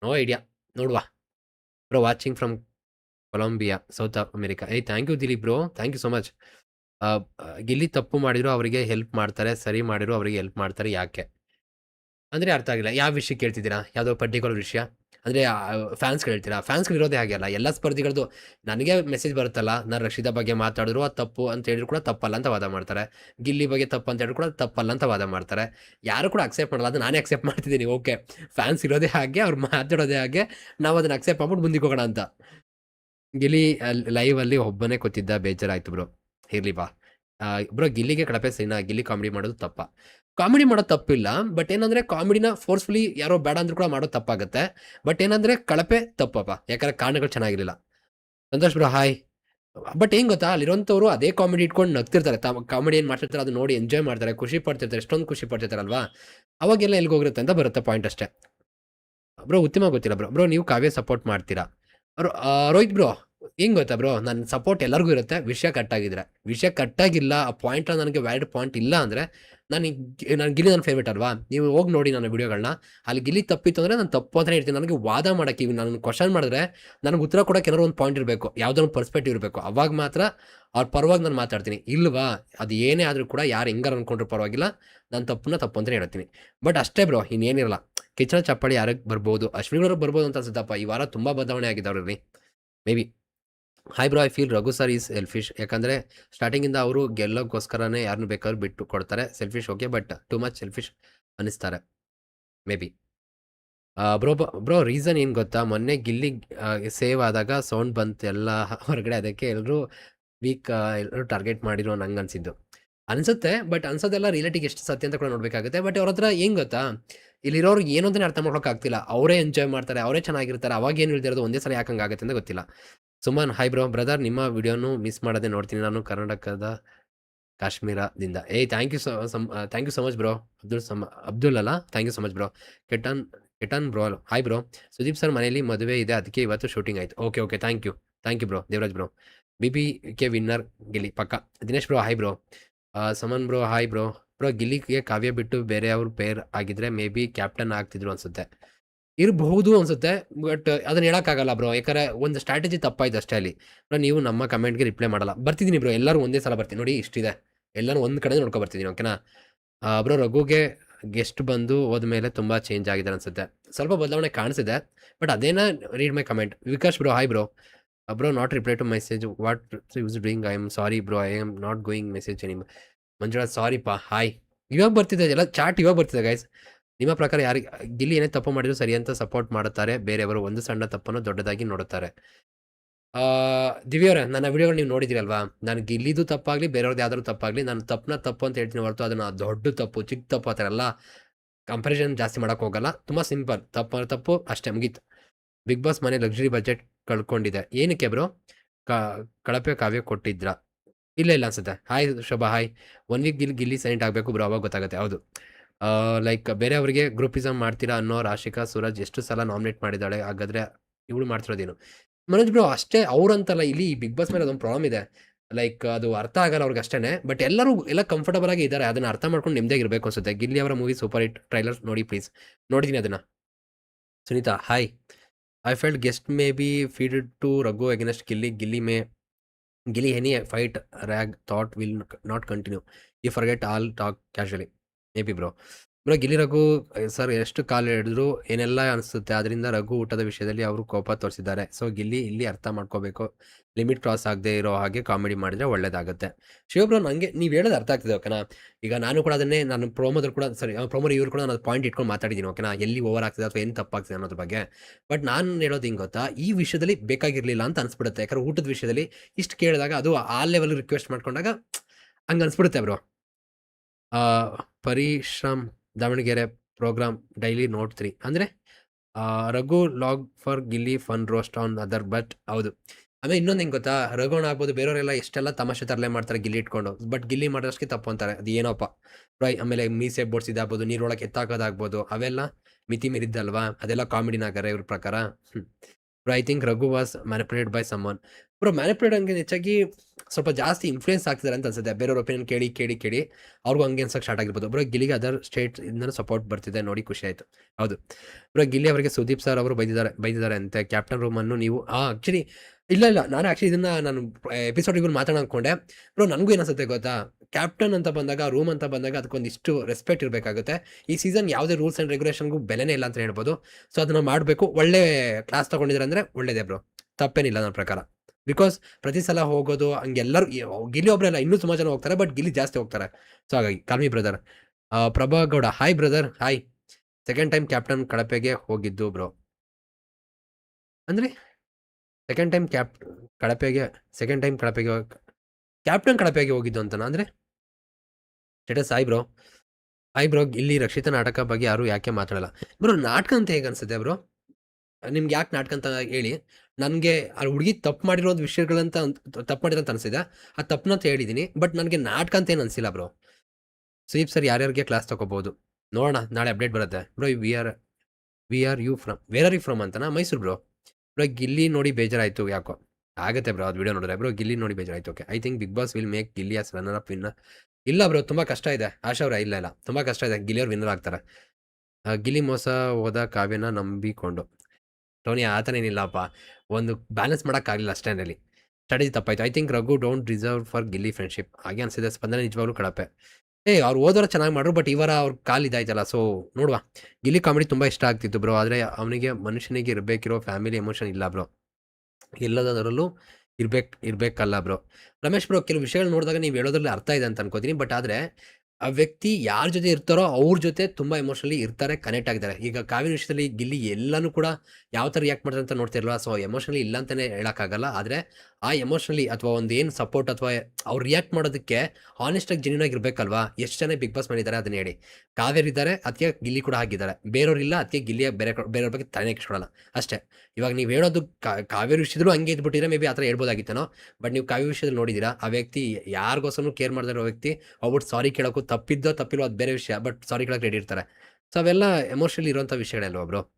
ನೋ ಐಡಿಯಾ ನೋಡುವ. Bro watching from Colombia South America ಏಯ್ thank you Dileep bro thank you so much Gilli ತಪ್ಪು ಮಾಡಿದ್ರು ಅವರಿಗೆ ಹೆಲ್ಪ್ ಮಾಡ್ತಾರೆ, ಸರಿ ಮಾಡಿದ್ರು ಅವರಿಗೆ ಹೆಲ್ಪ್ ಮಾಡ್ತಾರೆ ಯಾಕೆ? ಅಂದರೆ ಅರ್ಥ ಆಗಿಲ್ಲ. ಯಾವ ವಿಷಯ ಕೇಳ್ತಿದ್ದೀರಾ? ಯಾವುದೋ ಪರ್ಟಿಕ್ಯುಲರ್ ವಿಷಯ? ಅಂದರೆ ಫ್ಯಾನ್ಸ್ಗಳು ಹೇಳ್ತೀರಾ ಫ್ಯಾನ್ಸ್ಗಳು ಇರೋದೇ ಹಾಗೆ ಅಲ್ಲ ಎಲ್ಲ ಸ್ಪರ್ಧಿಗಳದ್ದು ನನಗೆ ಮೆಸೇಜ್ ಬರುತ್ತಲ್ಲ, ನಾನು ರಕ್ಷಿತಾ ಬಗ್ಗೆ ಮಾತಾಡಿದ್ರು, ಅದು ತಪ್ಪು ಅಂತ ಹೇಳಿದ್ರು ಕೂಡ ತಪ್ಪಲ್ಲ ಅಂತ ವಾದ ಮಾಡ್ತಾರೆ. ಗಿಲ್ಲಿ ಬಗ್ಗೆ ತಪ್ಪು ಅಂತ ಹೇಳಿದ್ರು ಕೂಡ ತಪ್ಪಲ್ಲ ಅಂತ ವಾದ ಮಾಡ್ತಾರೆ. ಯಾರು ಕೂಡ ಅಕ್ಸೆಪ್ಟ್ ಮಾಡಲ್ಲ ಅದು ನಾನೇ ಅಕ್ಸೆಪ್ಟ್ ಮಾಡ್ತಿದ್ದೀನಿ, ಓಕೆ. ಫ್ಯಾನ್ಸ್ ಇರೋದೇ ಹಾಗೆ, ಅವ್ರು ಮಾತಾಡೋದೇ ಹಾಗೆ, ನಾವು ಅದನ್ನು ಅಕ್ಸೆಪ್ಟ್ ಮಾಡ್ಬಿಟ್ಟು ಮುಂದಕ್ಕೆ ಹೋಗೋಣ ಅಂತ. ಗಿಲಿ ಲೈವಲ್ಲಿ ಒಬ್ಬನೇ ಕೂತಿದ್ದ ಬೇಜಾರಾಯ್ತು ಬ್ರೋ. ಇರ್ಲಿ ಬಾ. ಬ್ರೋ ಗಿಲ್ಲಿಗೆ ಕಡಪೆ ಸೈನಾ ಗಿಲ್ಲಿ ಕಾಮಿಡಿ ಮಾಡೋದು ತಪ್ಪ. ಕಾಮಿಡಿ ಮಾಡೋದು ತಪ್ಪಿಲ್ಲ, ಬಟ್ ಏನಂದ್ರೆ ಕಾಮಿಡಿನ ಫೋರ್ಸ್ಫುಲಿ ಯಾರೋ ಬೇಡ ಅಂದ್ರೂ ಕೂಡ ಮಾಡೋದು ತಪ್ಪಾಗುತ್ತೆ. ಬಟ್ ಏನಂದ್ರೆ ಕಳಪೆ ತಪ್ಪಪ್ಪ, ಯಾಕಂದ್ರೆ ಕಾರಣಗಳು ಚೆನ್ನಾಗಿರಲಿಲ್ಲ. ಸಂತೋಷ್ ಬ್ರೋ ಹಾಯ್ ಬಟ್ ಏನ್ ಗೊತ್ತಾ ಅಲ್ಲಿರೋಂಥವ್ರು ಅದೇ ಕಾಮಿಡಿ ಇಟ್ಕೊಂಡು ನಗ್ತಿರ್ತಾರೆ. ತಮ್ಮ ಕಾಮಿಡಿ ಏನು ಮಾಡ್ತಿರ್ತಾರೆ ಅದು ನೋಡಿ ಎಂಜಾಯ್ ಮಾಡ್ತಾರೆ, ಖುಷಿ ಪಡ್ತಿರ್ತಾರೆ, ಎಷ್ಟೊಂದು ಖುಷಿ ಪಡ್ತಿರ್ತಾರಲ್ವಾ? ಅವಾಗೆಲ್ಲ ಎಲ್ಲಿಗೆ ಹೋಗಿರುತ್ತೆ ಅಂತ ಬರುತ್ತೆ ಪಾಯಿಂಟ್ ಅಷ್ಟೇ. ಬ್ರೋ, ಉತ್ತಮ ಗೊತ್ತಿಲ್ಲ ಬ್ರೋ. ಬ್ರೋ, ನೀವು ಕಾವ್ಯ ಸಪೋರ್ಟ್ ಮಾಡ್ತೀರಾ? ರೋಹಿತ್ ಬ್ರೋ ಹೆಂಗ್ ಗೊತ್ತಾ ಬ್ರೋ ನನ್ನ ಸಪೋರ್ಟ್ ಎಲ್ಲರಿಗೂ ಇರುತ್ತೆ. ವಿಷಯ ಕಟ್ಟಾಗಿದ್ರೆ ವಿಷಯ ಕಟ್ಟಾಗಿಲ್ಲ ಆ ಪಾಯಿಂಟ್ ನನಗೆ ವ್ಯಾಲಿಡ್ ಪಾಯಿಂಟ್ ಇಲ್ಲ ಅಂದರೆ ನಾನು ನಾನು ಗಿಲ್ಲಿ ನನ್ನ ಫೇವ್ರೇಟ್ ಅಲ್ವಾ? ನೀವು ಹೋಗಿ ನೋಡಿ ನನ್ನ ವಿಡಿಯೋಗಳನ್ನ ಅಲ್ಲಿ ಗಿಲ್ಲಿ ತಪ್ಪಿತ್ತು ಅಂದರೆ ನಾನು ತಪ್ಪು ಅಂತಲೇ ಹೇಳ್ತೀನಿ. ನನಗೆ ವಾದ ಮಾಡೋಕ್ಕೆ ಇವ್ ನನ್ನ ಕ್ವಶನ್ ಮಾಡಿದ್ರೆ ನನಗೆ ಉತ್ತರ ಕೊಡೋಕೆ ಏನಾದ್ರು ಒಂದು ಪಾಯಿಂಟ್ ಇರಬೇಕು. ಯಾವುದೋ ಒಂದು ಪರ್ಸ್ಪೆಕ್ಟಿವ್ ಇರಬೇಕು. ಅವಾಗ ಮಾತ್ರ ಅವ್ರ ಪರವಾಗಿ ನಾನು ಮಾತಾಡ್ತೀನಿ. ಇಲ್ವಾ? ಅದು ಏನೇ ಆದರೂ ಕೂಡ ಯಾರು ಹೆಂಗಾರು ಅನ್ಕೊಂಡ್ರು ಪರವಾಗಿಲ್ಲ. ನಾನು ತಪ್ಪನ್ನ ತಪ್ಪು ಅಂತಲೇ ಹೇಳ್ತೀನಿ. ಬಟ್ ಅಷ್ಟೇ ಬ್ರೋ ಇನ್ನೇನಿರಲ್ಲ ಕಿಚನ ಚಪ್ಪಾಳಿ ಯಾರಿಗೆ ಬರ್ಬೋದು? ಅಶ್ವಿನಿಗಳವ್ರಿಗೆ ಬರ್ಬೋದು ಅಂತ ಅನ್ಸುತ್ತಪ್ಪ. ಈ ವಾರ ತುಂಬ ಬದಲಾವಣೆ ಆಗಿದ್ದವ್ರಿ maybe hi bro I feel Raghu sir is selfish ಯಾಕಂದರೆ ಸ್ಟಾರ್ಟಿಂಗಿಂದ ಅವರು ಗೆಲ್ಲೋಕ್ಕೋಸ್ಕರನೇ ಯಾರನ್ನು ಬೇಕಾದ್ರೂ ಬಿಟ್ಟು ಕೊಡ್ತಾರೆ. Selfish okay but too much selfish ಅನ್ನಿಸ್ತಾರೆ. Maybe bro bro reason ಏನು ಗೊತ್ತಾ? ಮೊನ್ನೆ ಗಿಲ್ಲಿ ಸೇವ್ ಆದಾಗ ಸೌಂಡ್ ಬಂತು ಎಲ್ಲ ಹೊರಗಡೆ. ಅದಕ್ಕೆ ಎಲ್ಲರೂ ವೀಕ್ ಎಲ್ಲರೂ ಟಾರ್ಗೆಟ್ ಮಾಡಿರೋ ನಂಗೆ ಅನಿಸಿದ್ದು. ಅನಿಸುತ್ತೆ ಬಟ್ ಅನ್ಸೋದೆಲ್ಲ ರಿಯಾಲಿಟಿಗೆ ಎಷ್ಟು ಸತ್ಯ ಅಂತ ಕೂಡ ನೋಡಬೇಕಾಗುತ್ತೆ. ಬಟ್ ಅವ್ರ ಹತ್ರ ಏನು ಗೊತ್ತಾ? ಇಲ್ಲಿರೋರು ಏನು ಅಂತಲೇ ಅರ್ಥ ಮಾಡ್ಕೊಳಕ್ಕಾಗ್ತಿಲ್ಲ ಅವರೇ ಎಂಜಾಯ್ ಮಾಡ್ತಾರೆ, ಅವರೇ ಚೆನ್ನಾಗಿರ್ತಾರೆ. ಅವಾಗ ಏನು ಹೇಳ್ದಿರೋದು ಒಂದೇ ಸಲ ಯಾಕಂಗೆ ಆಗುತ್ತೆ ಅಂತ ಗೊತ್ತಿಲ್ಲ. ಸುಮನ್ ಹಾಯ್ ಬ್ರೋ, ಬ್ರದರ್ ನಿಮ್ಮ ವಿಡಿಯೋನು ಮಿಸ್ ಮಾಡದೆ ನೋಡ್ತೀನಿ. ನಾನು ಕರ್ನಾಟಕದ ಕಾಶ್ಮೀರದಿಂದ. ಏಯ್ thank you so thank you so much bro. Abdul ಸಮ, ಅಬ್ದುಲ್ ಅಲ್ಲ? Thank you so much bro. Ketan Ketan bro hi bro. Sudeep sir ಮನೆಯಲ್ಲಿ ಮದುವೆ ಇದೆ. ಅದಕ್ಕೆ ಇವತ್ತು ಶೂಟಿಂಗ್ ಆಯಿತು. Okay okay thank you thank you bro. Devaraj bro. B B K winner Gilli. ಪಕ್ಕ. Dinesh bro hi bro. Saman bro hi bro. Bro, ಗಿಲ್ಲಿಗೆ Kavya ಬಿಟ್ಟು ಬೇರೆ ಅವ್ರ ಪೇರ್ ಆಗಿದ್ರೆ ಮೇ ಬಿ ಕ್ಯಾಪ್ಟನ್ ಆಗ್ತಿದ್ರು ಅನ್ಸುತ್ತೆ. ಇರಬಹುದು ಅನ್ಸುತ್ತೆ ಬಟ್ ಅದನ್ನ ಹೇಳೋಕ್ಕಾಗಲ್ಲ ಬ್ರೋ ಯಾಕಂದ್ರೆ ಒಂದು ಸ್ಟ್ರಾಟಜಿ ತಪ್ಪಾಯ್ತು ಅಷ್ಟೇ ಅಲ್ಲಿ. ಬ್ರೋ ನೀವು ನಮ್ಮ ಕಮೆಂಟ್ಗೆ ರಿಪ್ಲೈ ಮಾಡಲ್ಲ. ಬರ್ತಿದ್ದೀನಿ ಬ್ರೋ ಎಲ್ಲರೂ ಒಂದೇ ಸಲ ಬರ್ತೀನಿ. ನೋಡಿ ಇಷ್ಟಿದೆ. ಎಲ್ಲರೂ ಒಂದು ಕಡೆ ನೋಡ್ಕೊ ಬರ್ತೀನಿ ಓಕೆನಾ ಬ್ರೋ ರಘುಗೆ ಗೆಸ್ಟ್ ಬಂದು ಹೋದ್ಮೇಲೆ ತುಂಬ ಚೇಂಜ್ ಆಗಿದೆ ಅನ್ಸುತ್ತೆ. ಸ್ವಲ್ಪ ಬದಲಾವಣೆ ಕಾಣಿಸಿದೆ ಬಟ್ ಅದೇನ read my comment Vikash bro hi bro bro not reply to message what you's doing I am sorry bro I am not going message ನಿಮ್ಮ ಮಂಜುಳಾ ಸಾರಿ ಪಾ. ಹಾಯ್ ಇವಾಗ ಬರ್ತಿದೆ. ಎಲ್ಲ ಚಾಟ್ ಇವಾಗ ಬರ್ತಿದೆ ಗೈಸ್ ನಿಮ್ಮ ಪ್ರಕಾರ ಯಾರಿಗೆ ಗಿಲ್ಲಿ ಏನೇ ತಪ್ಪು ಮಾಡಿದ್ರು ಸರಿ ಅಂತ ಸಪೋರ್ಟ್ ಮಾಡುತ್ತಾರೆ, ಬೇರೆಯವರು ಒಂದು ಸಣ್ಣ ತಪ್ಪನ್ನು ದೊಡ್ಡದಾಗಿ ನೋಡುತ್ತಾರೆ. ದಿವ್ಯವರೇ, ನನ್ನ ವಿಡಿಯೋಗಳು ನೀವು ನೋಡಿದಿರಲ್ವಾ ನಾನು ಗಿಲ್ಲಿದು ತಪ್ಪಾಗಲಿ, ಬೇರೆಯವ್ರದ್ದು ಯಾವ್ದಾದ್ರು ತಪ್ಪಾಗಲಿ, ನಾನು ತಪ್ಪನ್ನ ತಪ್ಪು ಅಂತ ಹೇಳ್ತೀನಿ ಹೊರತು ಅದನ್ನು ದೊಡ್ಡ ತಪ್ಪು, ಚಿಕ್ಕ ತಪ್ಪು ಆ ಥರ ಎಲ್ಲ ಕಂಪ್ಯಾರಿಸನ್ ಜಾಸ್ತಿ ಮಾಡೋಕೆ ಹೋಗಲ್ಲ. ತುಂಬ ಸಿಂಪಲ್, ತಪ್ಪು ತಪ್ಪು, ಅಷ್ಟೇ ಮುಗೀತು. ಬಿಗ್ ಬಾಸ್ ಮನೆ ಲಕ್ಸುರಿ ಬಜೆಟ್ ಕಳ್ಕೊಂಡಿದೆ. ಏನಕ್ಕೆ ಬ್ರೋ? ಕಳಪೆ ಕಾವ್ಯ ಕೊಟ್ಟಿದ್ರ? ಇಲ್ಲ ಇಲ್ಲ ಅನ್ಸುತ್ತೆ. Hi Shobha, hi. One week Gil, Gilli saint ಆಗಬೇಕು ಬ್ರೋ, ಅವಾಗ ಗೊತ್ತಾಗುತ್ತೆ. ಹೌದು. ಲೈಕ್ ಬೇರೆಯವರಿಗೆ ಗ್ರೂಪಿಸಮ್ ಮಾಡ್ತೀರಾ ಅನ್ನೋ ರಾಶಿಕಾ ಸೂರಜ್ ಎಷ್ಟು ಸಲ ನಾಮಿನೇಟ್ ಮಾಡಿದ್ದಾಳೆ ಹಾಗಾದ್ರೆ ಇವಳು ಮಾಡ್ತಿರೋದೇನು? ಮನೋಜ್ ಬ್ರೋ ಅಷ್ಟೇ ಅವ್ರಂತಲ್ಲ, ಇಲ್ಲಿ ಬಿಗ್ ಬಾಸ್ ಮೇಲೆ ಅದೊಂದು ಪ್ರಾಬ್ಲಮ್ ಇದೆ. ಲೈಕ್ ಅದು ಅರ್ಥ ಆಗಲ್ಲ ಅವ್ರಿಗೆ ಅಷ್ಟೇ ಬಟ್ ಎಲ್ಲರೂ ಎಲ್ಲ ಕಂಫರ್ಟಬಲ್ ಆಗಿ ಇದ್ದಾರೆ, ಅದನ್ನ ಅರ್ಥ ಮಾಡ್ಕೊಂಡು ನಿಮ್ದೇ ಇರಬೇಕು ಅನ್ಸುತ್ತೆ. ಗಿಲ್ಲಿ ಅವರ ಮೂವಿ ಸೂಪರ್ ಹಿಟ್ ಟ್ರೈಲರ್ ನೋಡಿ ಪ್ಲೀಸ್ ನೋಡಿದ್ದೀನಿ ಅದನ್ನ. Sunita hi I felt guest maybe feed to Raghu against Gilli. Gilli may, Gilli any fight rag thought will not continue you forget all talk casually maybe bro bro Gilli Raghu sir ಎಷ್ಟು ಕಾಲು ಹಿಡಿದ್ರು, ಏನೆಲ್ಲ ಅನಿಸುತ್ತೆ? ಅದರಿಂದ ರಘು ಊಟದ ವಿಷಯದಲ್ಲಿ ಅವರು ಕೋಪ ತೋರಿಸಿದ್ದಾರೆ. ಸೊ ಗಿಲ್ಲಿ ಇಲ್ಲಿ ಅರ್ಥ ಮಾಡ್ಕೋಬೇಕು. ಲಿಮಿಟ್ ಕ್ರಾಸ್ ಆಗದೆ ಇರೋ ಹಾಗೆ ಕಾಮಿಡಿ ಮಾಡಿದ್ರೆ ಒಳ್ಳೇದಾಗುತ್ತೆ. ಶಿವಬ್ರೋ ನನಗೆ ನೀವು ಹೇಳೋದು ಅರ್ಥ ಆಗ್ತಿದೆ, ಓಕೆನಾ? ಈಗ ನಾನು ಕೂಡ ಅದನ್ನೇ, ನಾನು ಪ್ರೋಮೋದ್ರು ಕೂಡ, ಸರಿ ಪ್ರೋಮೋ ಇವ್ರು ಕೂಡ ನಾನು ಪಾಯಿಂಟ್ ಇಟ್ಕೊಂಡು ಮಾತಾಡಿದ್ದೀನಿ, ಓಕೆನಾ? ಎಲ್ಲಿ ಓವರ್ ಆಗ್ತದೆ ಅಥವಾ ಏನು ತಪ್ಪಾಗ್ತದೆ ಅನ್ನೋದ್ರ ಬಗ್ಗೆ. ಬಟ್ ನಾನು ಹೇಳೋದು ಹಿಂಗೆ ಗೊತ್ತಾ? ಈ ವಿಷಯದಲ್ಲಿ ಬೇಕಾಗಿರಲಿಲ್ಲ ಅಂತ ಅನ್ಸ್ಬಿಡುತ್ತೆ. ಯಾಕಂದ್ರೆ ಊಟದ ವಿಷಯದಲ್ಲಿ ಇಷ್ಟು ಕೇಳಿದಾಗ ಅದು ಆ ಲೆವೆಲ್ ರಿಕ್ವೆಸ್ಟ್ ಮಾಡ್ಕೊಂಡಾಗ ಹಂಗೆ ಅನಿಸ್ಬಿಡುತ್ತೆ, bro. Parishram, Davanagere program daily ನೋಡ್ತೀರಿ ಅಂದರೆ Raghu, log for Gilli, fun roast on other but ಹೌದು. ಆಮೇಲೆ ಇನ್ನೊಂದು ಹೆಂಗೆ ಗೊತ್ತಾ ರಘುಣ ಆಗ್ಬೋದು, ಬೇರೆಯವರೆಲ್ಲ ಎಷ್ಟೆಲ್ಲ ತಮಾಷೆ ತರಲೆ ಮಾಡ್ತಾರೆ ಗಿಲ್ಲಿ ಇಟ್ಕೊಂಡು. ಬಟ್ ಗಿಲ್ಲಿ ಮಾಡೋಷ್ಟಕ್ಕೆ ತಪ್ಪು ಅಂತಾರೆ, ಅದು ಏನೋಪ್ಪ ರೈ, ಆಮೇಲೆ ಮೀಸೆ ಬೋಡ್ಸಿದಾಗ್ಬೋದು ನೀರೊಳಗೆ ಎತ್ತಾಕೋದಾಗ್ಬೋದು, ಅವೆಲ್ಲ ಮಿತಿ ಮೀರಿದ್ದಲ್ವಾ? ಅದೆಲ್ಲ ಕಾಮಿಡಿನಾಗಾರೆ ಇವ್ರ ಪ್ರಕಾರ. Bro I think Raghu was manipulate by someone bro manipulate ಹಂಗೆ ಹೆಚ್ಚಾಗಿ ಸ್ವಲ್ಪ ಜಾಸ್ತಿ ಇನ್ಫ್ಲೂಯೆನ್ಸ್ ಆಗ್ತಿದ್ದಾರೆ ಅಂತ ಅನ್ಸುತ್ತೆ. ಬೇರೆಯವ್ರ ಒಪಿನಿಯನ್ ಕೇಳಿ ಕೇಳಿ ಕೇಳಿ ಅವ್ರಿಗೂ ಹಂಗೆ ಅನ್ಸಕ್ಕೆ ಸ್ಟಾರ್ಟ್ ಆಗಿರ್ಬೋದು. ಬ್ರೋ ಗಿಲ್ಲಿಗೆ ಅದರ್ ಸ್ಟೇಟ್ ಇಂದ ಸಪೋರ್ಟ್ ಬರ್ತಿದೆ ನೋಡಿ ಖುಷಿ ಆಯಿತು. ಹೌದು. ಬ್ರೋ ಗಿಲ್ಲಿ ಅವರಿಗೆ ಸುದೀಪ್ ಸರ್ ಅವರು ಬೈದಿದ್ದಾರೆ ಬೈದಿದ್ದಾರೆ ಅಂತೆ. ಕ್ಯಾಪ್ಟನ್ ರೂಮನ್ನು ನೀವು, ಆ ಆ್ಯಕ್ಚುಲಿ ಇಲ್ಲ ಇಲ್ಲ. ನಾನು ಆ್ಯಕ್ಚುಲಿ ಇದನ್ನ ನಾನು ಎಪಿಸೋಡಿಗೂ ಮಾತಾಡ ಅನ್ಕೊಂಡೆ. ಬ್ರೋ ನನಗೂ ಏನಿಸುತ್ತೆ ಗೊತ್ತಾ? ಕ್ಯಾಪ್ಟನ್ ಅಂತ ಬಂದಾಗ ರೂಮ್ ಅಂತ ಬಂದಾಗ ಅದಕ್ಕೊಂದಿಷ್ಟು ರೆಸ್ಪೆಕ್ಟ್ ಇರಬೇಕಾಗುತ್ತೆ. ಈ ಸೀಸನ್ ಯಾವುದೇ ರೂಲ್ಸ್ ಆ್ಯಂಡ್ ರೆಗ್ಯುಲೇಷನ್ಗೂ ಬೆಲೆನೇ ಇಲ್ಲ ಅಂತ ಹೇಳ್ಬೋದು. ಸೊ ಅದನ್ನ ಮಾಡಬೇಕು. ಒಳ್ಳೆ ಕ್ಲಾಸ್ ತಗೊಂಡಿದ್ರೆ ಅಂದರೆ ಒಳ್ಳೇದೇ ಬ್ರೋ ತಪ್ಪೇನಿಲ್ಲ ನನ್ನ ಪ್ರಕಾರ. ಬಿಕಾಸ್ ಪ್ರತಿ ಸಲ ಹೋಗೋದು, ಹಂಗೆಲ್ಲರೂ ಗಿಲ್ಲಿ ಒಬ್ಬರೆಲ್ಲ ಇನ್ನೂ ತುಂಬ ಜನ ಹೋಗ್ತಾರೆ ಬಟ್ ಗಿಲ್ಲಿ ಜಾಸ್ತಿ ಹೋಗ್ತಾರೆ. ಸೊ ಹಾಗಾಗಿ call me brother Prabha Gowda. Hi brother hi second time captain ಕಳಪೆಗೆ ಹೋಗಿದ್ದು ಬ್ರೋ ಅಂದರೆ ಸೆಕೆಂಡ್ ಟೈಮ್ ಕ್ಯಾಪ್ ಕಳಪೆಗೆ ಸೆಕೆಂಡ್ ಟೈಮ್ ಕಳಪೆಗೆ ಕ್ಯಾಪ್ಟನ್ ಕಳಪೆಗೆ ಹೋಗಿದ್ದು ಅಂತನಾ ಅಂದರೆ? Status hi bro hi bro ಇಲ್ಲಿ ರಕ್ಷಿತ ನಾಟಕ ಬಗ್ಗೆ ಯಾರು ಯಾಕೆ ಮಾತಾಡಲ್ಲ. ಬ್ರೋ ನಾಟಕ ಅಂತ ಹೇಗೆ ಅನ್ಸುತ್ತೆ ಬ್ರೋ ನಿಮ್ಗೆ ಯಾಕೆ ನಾಟಕ ಅಂತ ಹೇಳಿ, ನನಗೆ ಆ ಹುಡುಗಿ ತಪ್ಪು ಮಾಡಿರೋದು ವಿಷಯಗಳಂತ ತಪ್ಪು ಮಾಡಿರೋ ಅಂತ ಅನಿಸಿದೆ ಆ ತಪ್ಪನ್ನ ಅಂತ ಹೇಳಿದ್ದೀನಿ ಬಟ್ ನನಗೆ ನಾಟಕ ಅಂತ ಏನು ಅನಿಸಿಲ್ಲ ಬ್ರೋ ಸುದೀಪ್ ಸರ್ ಯಾರ್ಯಾರಿಗೆ ಕ್ಲಾಸ್ ತಗೋಬೋದು? ನೋಡೋಣ, ನಾಳೆ ಅಪ್ಡೇಟ್ ಬರುತ್ತೆ. Bro we are we are you from where are you from ಅಂತನಾ? ಮೈಸೂರು ಬ್ರೋ ಬ್ರೋ ಗಿಲ್ಲಿ ನೋಡಿ ಬೇಜಾರಾಯಿತು ಯಾಕೋ? ಆಗುತ್ತೆ ಬ್ರೋ ಅದು ವಿಡಿಯೋ ನೋಡಿದ್ರೆ. ಬ್ರೋ ಗಿಲ್ಲಿ ನೋಡಿ ಬೇಜಾರಾಯಿತು okay I think Bigg Boss will make Gilli as runner up winner ಇಲ್ಲ ಬ್ರೋ ತುಂಬ ಕಷ್ಟ ಇದೆ. ಆಶಾ ಅವ್ರ ಇಲ್ಲ ಇಲ್ಲ. ತುಂಬ ಕಷ್ಟ ಇದೆ. ಗಿಲಿಯವ್ರು ವಿನ್ನರ್ ಆಗ್ತಾರೆ. ಆ, ಗಿಲ್ಲಿ ಮೋಸ ಹೋದ ಕಾವ್ಯನ ನಂಬಿಕೊಂಡು. ಟೋನಿ ಆತನೇನಿಲ್ಲಪ್ಪ ಒಂದು ಬ್ಯಾಲೆನ್ಸ್ ಮಾಡೋಕ್ಕಾಗಲಿಲ್ಲ ಅಷ್ಟೇನಲ್ಲಿ ಸ್ಟಡಿ ತಪ್ಪಾಯಿತು. I think Raghu don't reserve for Gilli friendship ಹಾಗೆ ಅನಿಸಿದೆ. ಸ್ಪಂದನೆ ನಿಜವಾಗ್ಲೂ ಕಳಪೆ. ಏ, ಅವ್ರು ಓದೋರ ಚೆನ್ನಾಗಿ ಮಾಡ್ರು ಬಟ್ ಇವರ ಅವ್ರ ಕಾಲ್ ಇದಾಯ್ತಲ್ಲ ಸೊ ನೋಡುವ. ಗಿಲ್ಲಿ ಕಾಮಿಡಿ ತುಂಬ ಇಷ್ಟ ಆಗ್ತಿತ್ತು ಬ್ರೋ ಆದರೆ ಅವನಿಗೆ ಮನುಷ್ಯನಿಗೆ ಇರಬೇಕಿರೋ ಫ್ಯಾಮಿಲಿ ಎಮೋಷನ್ ಇಲ್ಲ ಬ್ರೋ ಎಲ್ಲದರಲ್ಲೂ ಇರ್ಬೇಕು, ಇರಬೇಕಲ್ಲ ಬ್ರೋ ರಮೇಶ್ ಬ್ರೋ ಕೆಲವು ವಿಷಯಗಳು ನೋಡಿದಾಗ ನೀವು ಹೇಳೋದ್ರಲ್ಲಿ ಅರ್ಥ ಇದೆ ಅಂತ ಅನ್ಕೋತೀನಿ ಬಟ್ ಆದರೆ ಆ ವ್ಯಕ್ತಿ ಯಾರ ಜೊತೆ ಇರ್ತಾರೋ ಅವ್ರ ಜೊತೆ ತುಂಬ ಎಮೋಷನಲಿ ಇರ್ತಾರೆ ಕನೆಕ್ಟ್ ಆಗಿದ್ದಾರೆ ಈಗ ಕಾವಿನ ವಿಷಯದಲ್ಲಿ ಗಿಲ್ಲಿ ಎಲ್ಲನೂ ಕೂಡ ಯಾವ ಥರ ರಿಯಾಕ್ಟ್ ಮಾಡ್ತಾರೆ ಅಂತ ನೋಡ್ತಿರಲ್ಲ ಸೊ ಎಮೋಷನಲಿ ಇಲ್ಲ ಅಂತಲೇ ಹೇಳೋಕ್ಕಾಗಲ್ಲ, ಆದರೆ ಆ ಎಮೋಷನಲಿ ಅಥವಾ ಒಂದು ಏನು ಸಪೋರ್ಟ್ ಅಥವಾ ಅವ್ರು ರಿಯಾಕ್ಟ್ ಮಾಡೋದಕ್ಕೆ ಆನೆಸ್ಟಾಗಿ ಜೆನ್ಯೂನ್ ಆಗಿರ್ಬೇಕಲ್ವಾ ಎಷ್ಟು ಜನ ಬಿಗ್ ಬಾಸ್ ಮಾಡಿದ್ದಾರೆ ಅದನ್ನ ಹೇಳಿ. ಕಾವೇರಿ ಇದ್ದಾರೆ ಅದಕ್ಕೆ ಗಿಲ್ಲಿ ಕೂಡ ಹಾಕಿದ್ದಾರೆ. ಬೇರೆಯವ್ರು ಇಲ್ಲ ಅದಕ್ಕೆ ಗಿಲ್ಲಿಯ ಬೇರೆ ಬೇರೆಯವ್ರ ಬಗ್ಗೆ ತಲೆ ಇಟ್ಕೊಳ್ಳಲ್ಲ ಅಷ್ಟೇ. ಇವಾಗ ನೀವು ಹೇಳೋದು ಕಾವೇರಿ ವಿಷಯದಲ್ಲೂ ಹಂಗೆ ಇದ್ಬಿಟ್ಟಿದ್ರೆ ಮೇ ಬಿ ಆ ಥರ ಹೇಳ್ಬೋದಾಗಿತ್ತೇನೋ? ಬಟ್ ನೀವು ಕಾವ್ಯ ವಿಷಯದಲ್ಲಿ ನೋಡಿದ್ದೀರಾ ಆ ವ್ಯಕ್ತಿ ಯಾರಿಗೋಸ್ಕರ ಕೇರ್ ಮಾಡಿದ್ರೆ ವ್ಯಕ್ತಿ ಹೋಗ್ಬಿಟ್ಟು ಸಾರಿ ಕೇಳೋಕ್ಕೂ ತಪ್ಪಿದ್ದೋ ತಪ್ಪಿಲ್ಲೋ ಅದು ಬೇರೆ ವಿಷಯ ಬಟ್ ಸಾರಿ ಕೇಳೋಕೆ ರೆಡಿ ಇರ್ತಾರೆ. ಸೊ ಅವೆಲ್ಲ ಎಮೋಷನಲಿ ಇರುವಂಥ ವಿಷಯಗಳಲ್ವ ಒಬ್ರು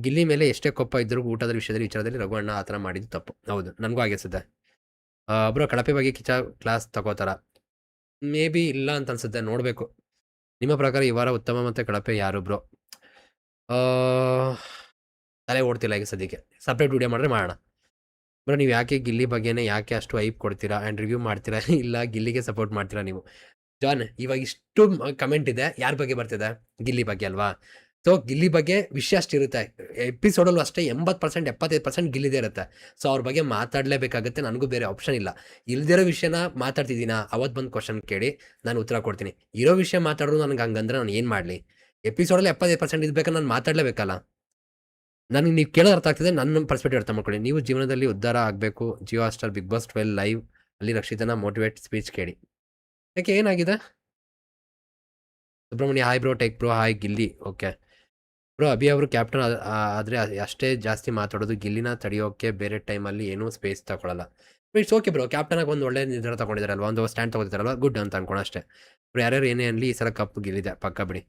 ಗಿಲ್ಲಿ ಮೇಲೆ ಎಷ್ಟೇ ಕೊಪ್ಪ ಇದ್ದರೂ ಊಟದ ವಿಷಯದಲ್ಲಿ ವಿಚಾರದಲ್ಲಿ ರಘುವಣ್ಣ ಆ ಥರ ಮಾಡಿದ್ದು ತಪ್ಪು. ಹೌದು, ನನಗೂ ಆಗಿಸುತ್ತೆ ಒಬ್ಬರು ಕಳಪೆ ಬಗ್ಗೆ ಕಿಚ ಕ್ಲಾಸ್ ತಗೋತಾರ? ಮೇ ಬಿ ಇಲ್ಲ ಅಂತ ಅನ್ಸುತ್ತೆ, ನೋಡಬೇಕು. ನಿಮ್ಮ ಪ್ರಕಾರ ಈ ವಾರ ಉತ್ತಮ ಮತ್ತು ಕಳಪೆ ಯಾರೊಬ್ರು ಬ್ರೋ? ತಲೆ ಓಡ್ತಿಲ್ಲ ಈಗ ಸದ್ಯಕ್ಕೆ. ಸಪ್ರೇಟ್ ವಿಡಿಯೋ ಮಾಡಿದ್ರೆ ಮಾಡೋಣ. ಬ್ರೋ, ನೀವು ಯಾಕೆ ಗಿಲ್ಲಿ ಬಗ್ಗೆನೇ ಯಾಕೆ ಅಷ್ಟು ಐಪ್ ಕೊಡ್ತೀರಾ ಆ್ಯಂಡ್ ರಿವ್ಯೂ ಮಾಡ್ತೀರಾ? ಇಲ್ಲ, ಗಿಲ್ಲಿಗೆ ಸಪೋರ್ಟ್ ಮಾಡ್ತೀರಾ ನೀವು? ಜಾನ್ ಇವಾಗ ಇಷ್ಟು ಕಮೆಂಟ್ ಇದೆ, ಯಾರ ಬಗ್ಗೆ ಬರ್ತಿದೆ? ಗಿಲ್ಲಿ ಬಗ್ಗೆ ಅಲ್ವಾ? ಸೊ ಗಿಲ್ಲಿ ಬಗ್ಗೆ ವಿಷಯ ಅಷ್ಟಿರುತ್ತೆ ಎಪಿಸೋಡಲ್ಲೂ ಅಷ್ಟೇ ಎಂಬತ್ತು ಪರ್ಸೆಂಟ್ ಎಪ್ಪತ್ತೈದು ಪರ್ಸೆಂಟ್ ಗಿಲ್ಲಿದೆ ಇರುತ್ತೆ. ಸೊ ಅವ್ರ ಬಗ್ಗೆ ಮಾತಾಡಲೇಬೇಕಾಗುತ್ತೆ. ನನಗೂ ಬೇರೆ ಆಪ್ಷನ್ ಇಲ್ಲ. ಇಲ್ದಿರೋ ವಿಷಯನ ಮಾತಾಡ್ತಿದ್ದೀನಾ? ಅವತ್ತು ಬಂದು ಕ್ವಶನ್ ಕೇಳಿ ನಾನು ಉತ್ತರ ಕೊಡ್ತೀನಿ. ಇರೋ ವಿಷಯ ಮಾತಾಡೋದು ನನಗೆ ಹಂಗಂದ್ರೆ ನಾನು ಏನು ಮಾಡಲಿ? ಎಪಿಸೋಡಲ್ಲಿ ಎಪ್ಪತ್ತೈದು ಪರ್ಸೆಂಟ್ ಇದ್ಬೇಕಾದ್ರೆ ನಾನು ಮಾತಾಡಲೇಬೇಕಲ್ಲ? ನನಗೆ ನೀವು ಕೇಳೋದು ಅರ್ಥ ಆಗ್ತಿದೆ ನನ್ನ ಪರ್ಸ್ಪೆಕ್ಟಿವ್ ಅರ್ಥ ಮಾಡ್ಕೊಳ್ಳಿ. ನೀವು ಜೀವನದಲ್ಲಿ ಉದ್ಧಾರ ಆಗಬೇಕು. Jio Hotstar Bigg Boss twelve live ಅಲ್ಲಿ ರಕ್ಷಿತನ ಮೋಟಿವೇಟ್ ಸ್ಪೀಚ್ ಕೇಳಿ. ಯಾಕೆ ಏನಾಗಿದೆ? Subrahmanya hi bro tech bro hi Gilli. Okay bro, Abhi ಅವರು ಕ್ಯಾಪ್ಟನ್ ಆದರೆ ಅಷ್ಟೇ ಜಾಸ್ತಿ ಮಾತಾಡೋದು ಗಿಲ್ಲಿನ ತಡೆಯೋಕ್ಕೆ ಬೇರೆ ಟೈಮಲ್ಲಿ ಏನೂ ಸ್ಪೇಸ್ ತಗೊಳ್ಳಲ್ಲ ಇಟ್ಸ್ ಓಕೆ ಬ್ರೋ ಕ್ಯಾಪ್ಟನ್ ಆಗಿ ಒಂದು ಒಳ್ಳೆ ನಿರ್ಧಾರ ತಗೊಂಡಿದ್ದಾರಲ್ವ ಒಂದು ಸ್ಟ್ಯಾಂಡ್ ತಗೋತಿದ್ದಾರಲ್ವ ಗುಡ್ ಅಂತ ಅನ್ಕೊಂಡು ಅಷ್ಟೇ. ಬ್ರೋ, ಯಾರ್ಯಾರು ಏನೇ ಅನ್ಲಿ ಈ ಸಲ ಕಪ್ ಗಿಲ್ಲಿದೆ, ಪಕ್ಕ ಬಿಡಿ.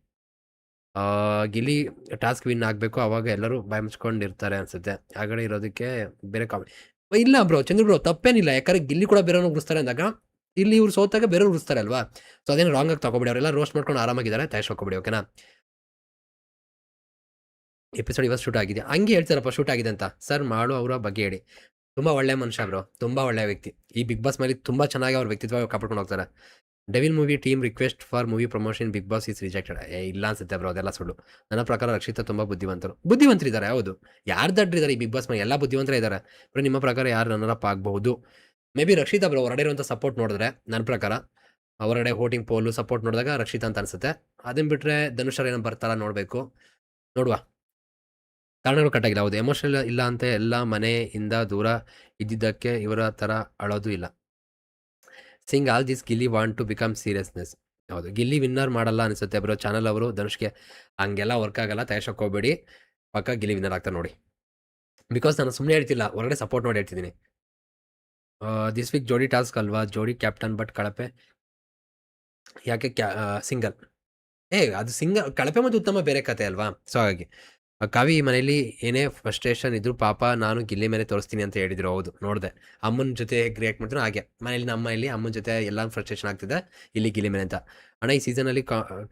ಗಿಲ್ಲಿ ಟಾಸ್ಕ್ ವಿನ್ ಆಗಬೇಕು, ಅವಾಗ ಎಲ್ಲರೂ ಬಾಯ್ ಮುಚ್ಕೊಂಡಿರ್ತಾರೆ ಅನ್ಸುತ್ತೆ ಆಗಡೆ ಇರೋದಕ್ಕೆ ಬೇರೆ ಕಾಮೆಂಟ್ ಇಲ್ಲ ಬ್ರೋ, ಚಂದ್ರ ಬ್ರೋ, ತಪ್ಪೇನಿಲ್ಲ. ಯಾಕಂದ್ರೆ ಗಿಲ್ಲಿ ಕೂಡ ಬೇರೆಯವ್ರು ಉಳಿಸ್ತಾರೆ ಅಂದಾಗ, ಇಲ್ಲಿ ಇವ್ರು ಸೋತಾಗ ಬೇರೆಯವ್ರು ಉಳಿಸ್ತಾರೆ ಅಲ್ವಾ ಸೊ ಅದೇನು ರಾಂಗ್ ಆಗಿ ತಗೊಬಿಡಿ, ಅವರೆಲ್ಲ ರೋಸ್ಟ್ ಮಾಡ್ಕೊಂಡು ಆರಾಮಾಗಿದ್ದಾರೆ ತಯಾರಿಸ್ಕೊಬಿಡಿ ಓಕೆನಾ ಎಪಿಸೋಡ್ ಇವತ್ತು ಶೂಟ್ ಆಗಿದೆ. ಹಂಗೆ ಹೇಳ್ತಾರಪ್ಪ ಶೂಟ್ ಆಗಿದೆ ಅಂತ. ಸರ್, ಮಾಡು ಅವರ ಬಗ್ಗೆ ಹೇಳಿ. ತುಂಬ ಒಳ್ಳೆ ಮನುಷ್ಯ ಬ್ರೋ ತುಂಬ ಒಳ್ಳೆ ವ್ಯಕ್ತಿ. ಈ ಬಿಗ್ ಬಾಸ್ ಮೇಲೆ ತುಂಬ ಚೆನ್ನಾಗಿ ಅವ್ರ ವ್ಯಕ್ತಿತ್ವ ಕಾಪಾಡ್ಕೊಂಡು ಹೋಗ್ತಾರೆ. Devil movie team request for movie promotion Bigg Boss is rejected ಇಲ್ಲ ಅನ್ಸುತ್ತೆ ಬ್ರೋ ಅದೆಲ್ಲ ಸುಳ್ಳು. ನನ್ನ ಪ್ರಕಾರ ರಕ್ಷಿತ ತುಂಬ ಬುದ್ಧಿವಂತರು. ಬುದ್ಧಿವಂತರಿದ್ದಾರೆ, ಹೌದು. ಯಾರು ದಡ್ರಿದ್ದಾರೆ ಈ ಬಿಗ್ ಬಾಸ್ ಮೇಲೆ ಎಲ್ಲ ಬುದ್ಧಿವಂತರ ಇದ್ದಾರೆ. ಬ್ರೋ ನಿಮ್ಮ ಪ್ರಕಾರ ಯಾರು ರನ್ನರಪ್ ಆಗಬಹುದು? ಮೇ ಬಿ ರಕ್ಷಿತಾ ಬ್ರೋ ಹೊರಡಿರುವಂಥ ಸಪೋರ್ಟ್ ನೋಡಿದ್ರೆ ನನ್ನ ಪ್ರಕಾರ ಹೊರಗಡೆ ಹೋಟಿಂಗ್ ಪೋಲು ಸಪೋರ್ಟ್ ನೋಡಿದಾಗ ರಕ್ಷಿತ ಅಂತ ಅನ್ಸುತ್ತೆ. ಅದನ್ನು ಬಿಟ್ಟರೆ ಧನುಷರ್ ಏನೋ ಬರ್ತಾರ ನೋಡಬೇಕು. ನೋಡುವ. ಕಾರಣಗಳು ಕಟ್ಟಾಗಿಲ್ಲ ಹೌದು ಎಮೋಷನಲ್ ಇಲ್ಲ ಅಂತ ಎಲ್ಲ ಮನೆಯಿಂದ ದೂರ ಇದ್ದಿದ್ದಕ್ಕೆ ಇವರ ಥರ ಅಳೋದು ಇಲ್ಲ. Sing all this Gilli want to become seriousness ಹೌದು ಗಿಲ್ಲಿ ವಿನ್ನರ್ ಮಾಡಲ್ಲ ಅನಿಸುತ್ತೆ ಬರೋ ಚಾನಲ್ ಅವರು, ಧನುಷ್ಗೆ ಹಂಗೆಲ್ಲ ವರ್ಕ್ ಆಗಲ್ಲ, ತಯಾರಿಸೋಕೆ ಹೋಗ್ಬೇಡಿ. ಪಕ್ಕ ಗಿಲ್ಲಿ ವಿನ್ನರ್ ಆಗ್ತಾರೆ ನೋಡಿ. ಬಿಕಾಸ್ ನಾನು ಸುಮ್ಮನೆ ಹೇಳ್ತಿಲ್ಲ, ಹೊರಗಡೆ ಸಪೋರ್ಟ್ ಮಾಡಿ ಹೇಳ್ತಿದ್ದೀನಿ. ದಿಸ್ ವೀಕ್ ಜೋಡಿ ಟಾಸ್ಕ್ ಅಲ್ವಾ? ಜೋಡಿ ಕ್ಯಾಪ್ಟನ್ ಬಟ್ ಕಳಪೆ. ಯಾಕೆ ಕ್ಯಾ ಸಿಂಗಲ್ ಏ, ಅದು ಸಿಂಗಲ್ ಕಳಪೆ ಮತ್ತು ಉತ್ತಮ ಬೇರೆ ಕತೆ ಅಲ್ವಾ? ಸೊ ಹಾಗಾಗಿ. ಮನೆಯಲ್ಲಿ ಮನೇಲಿ ಏನೇ ಫ್ರಸ್ಟ್ರೇಷನ್ ಇದ್ರು ಪಾಪ ನಾನು ಗಿಲ್ಲಿ ಮೇಲೆ ತೋರಿಸ್ತೀನಿ ಅಂತ ಹೇಳಿದ್ರು, ಹೌದು, ನೋಡಿದೆ. ಅಮ್ಮನ ಜೊತೆ ಹೇಗೆ ರಿಯಾಕ್ಟ್ ಮಾಡ್ತೀನಿ ಹಾಗೆ. ಮನೇಲಿ ನಮ್ಮ ಇಲ್ಲಿ ಅಮ್ಮನ ಜೊತೆ ಎಲ್ಲ ಫ್ರಸ್ಟ್ರೇಷನ್ ಆಗ್ತಿದೆ, ಇಲ್ಲಿ ಗಿಲ್ಲಿ ಮೇಲೆ ಅಂತ. ಅಣ್ಣ, ಈ ಸೀಸನಲ್ಲಿ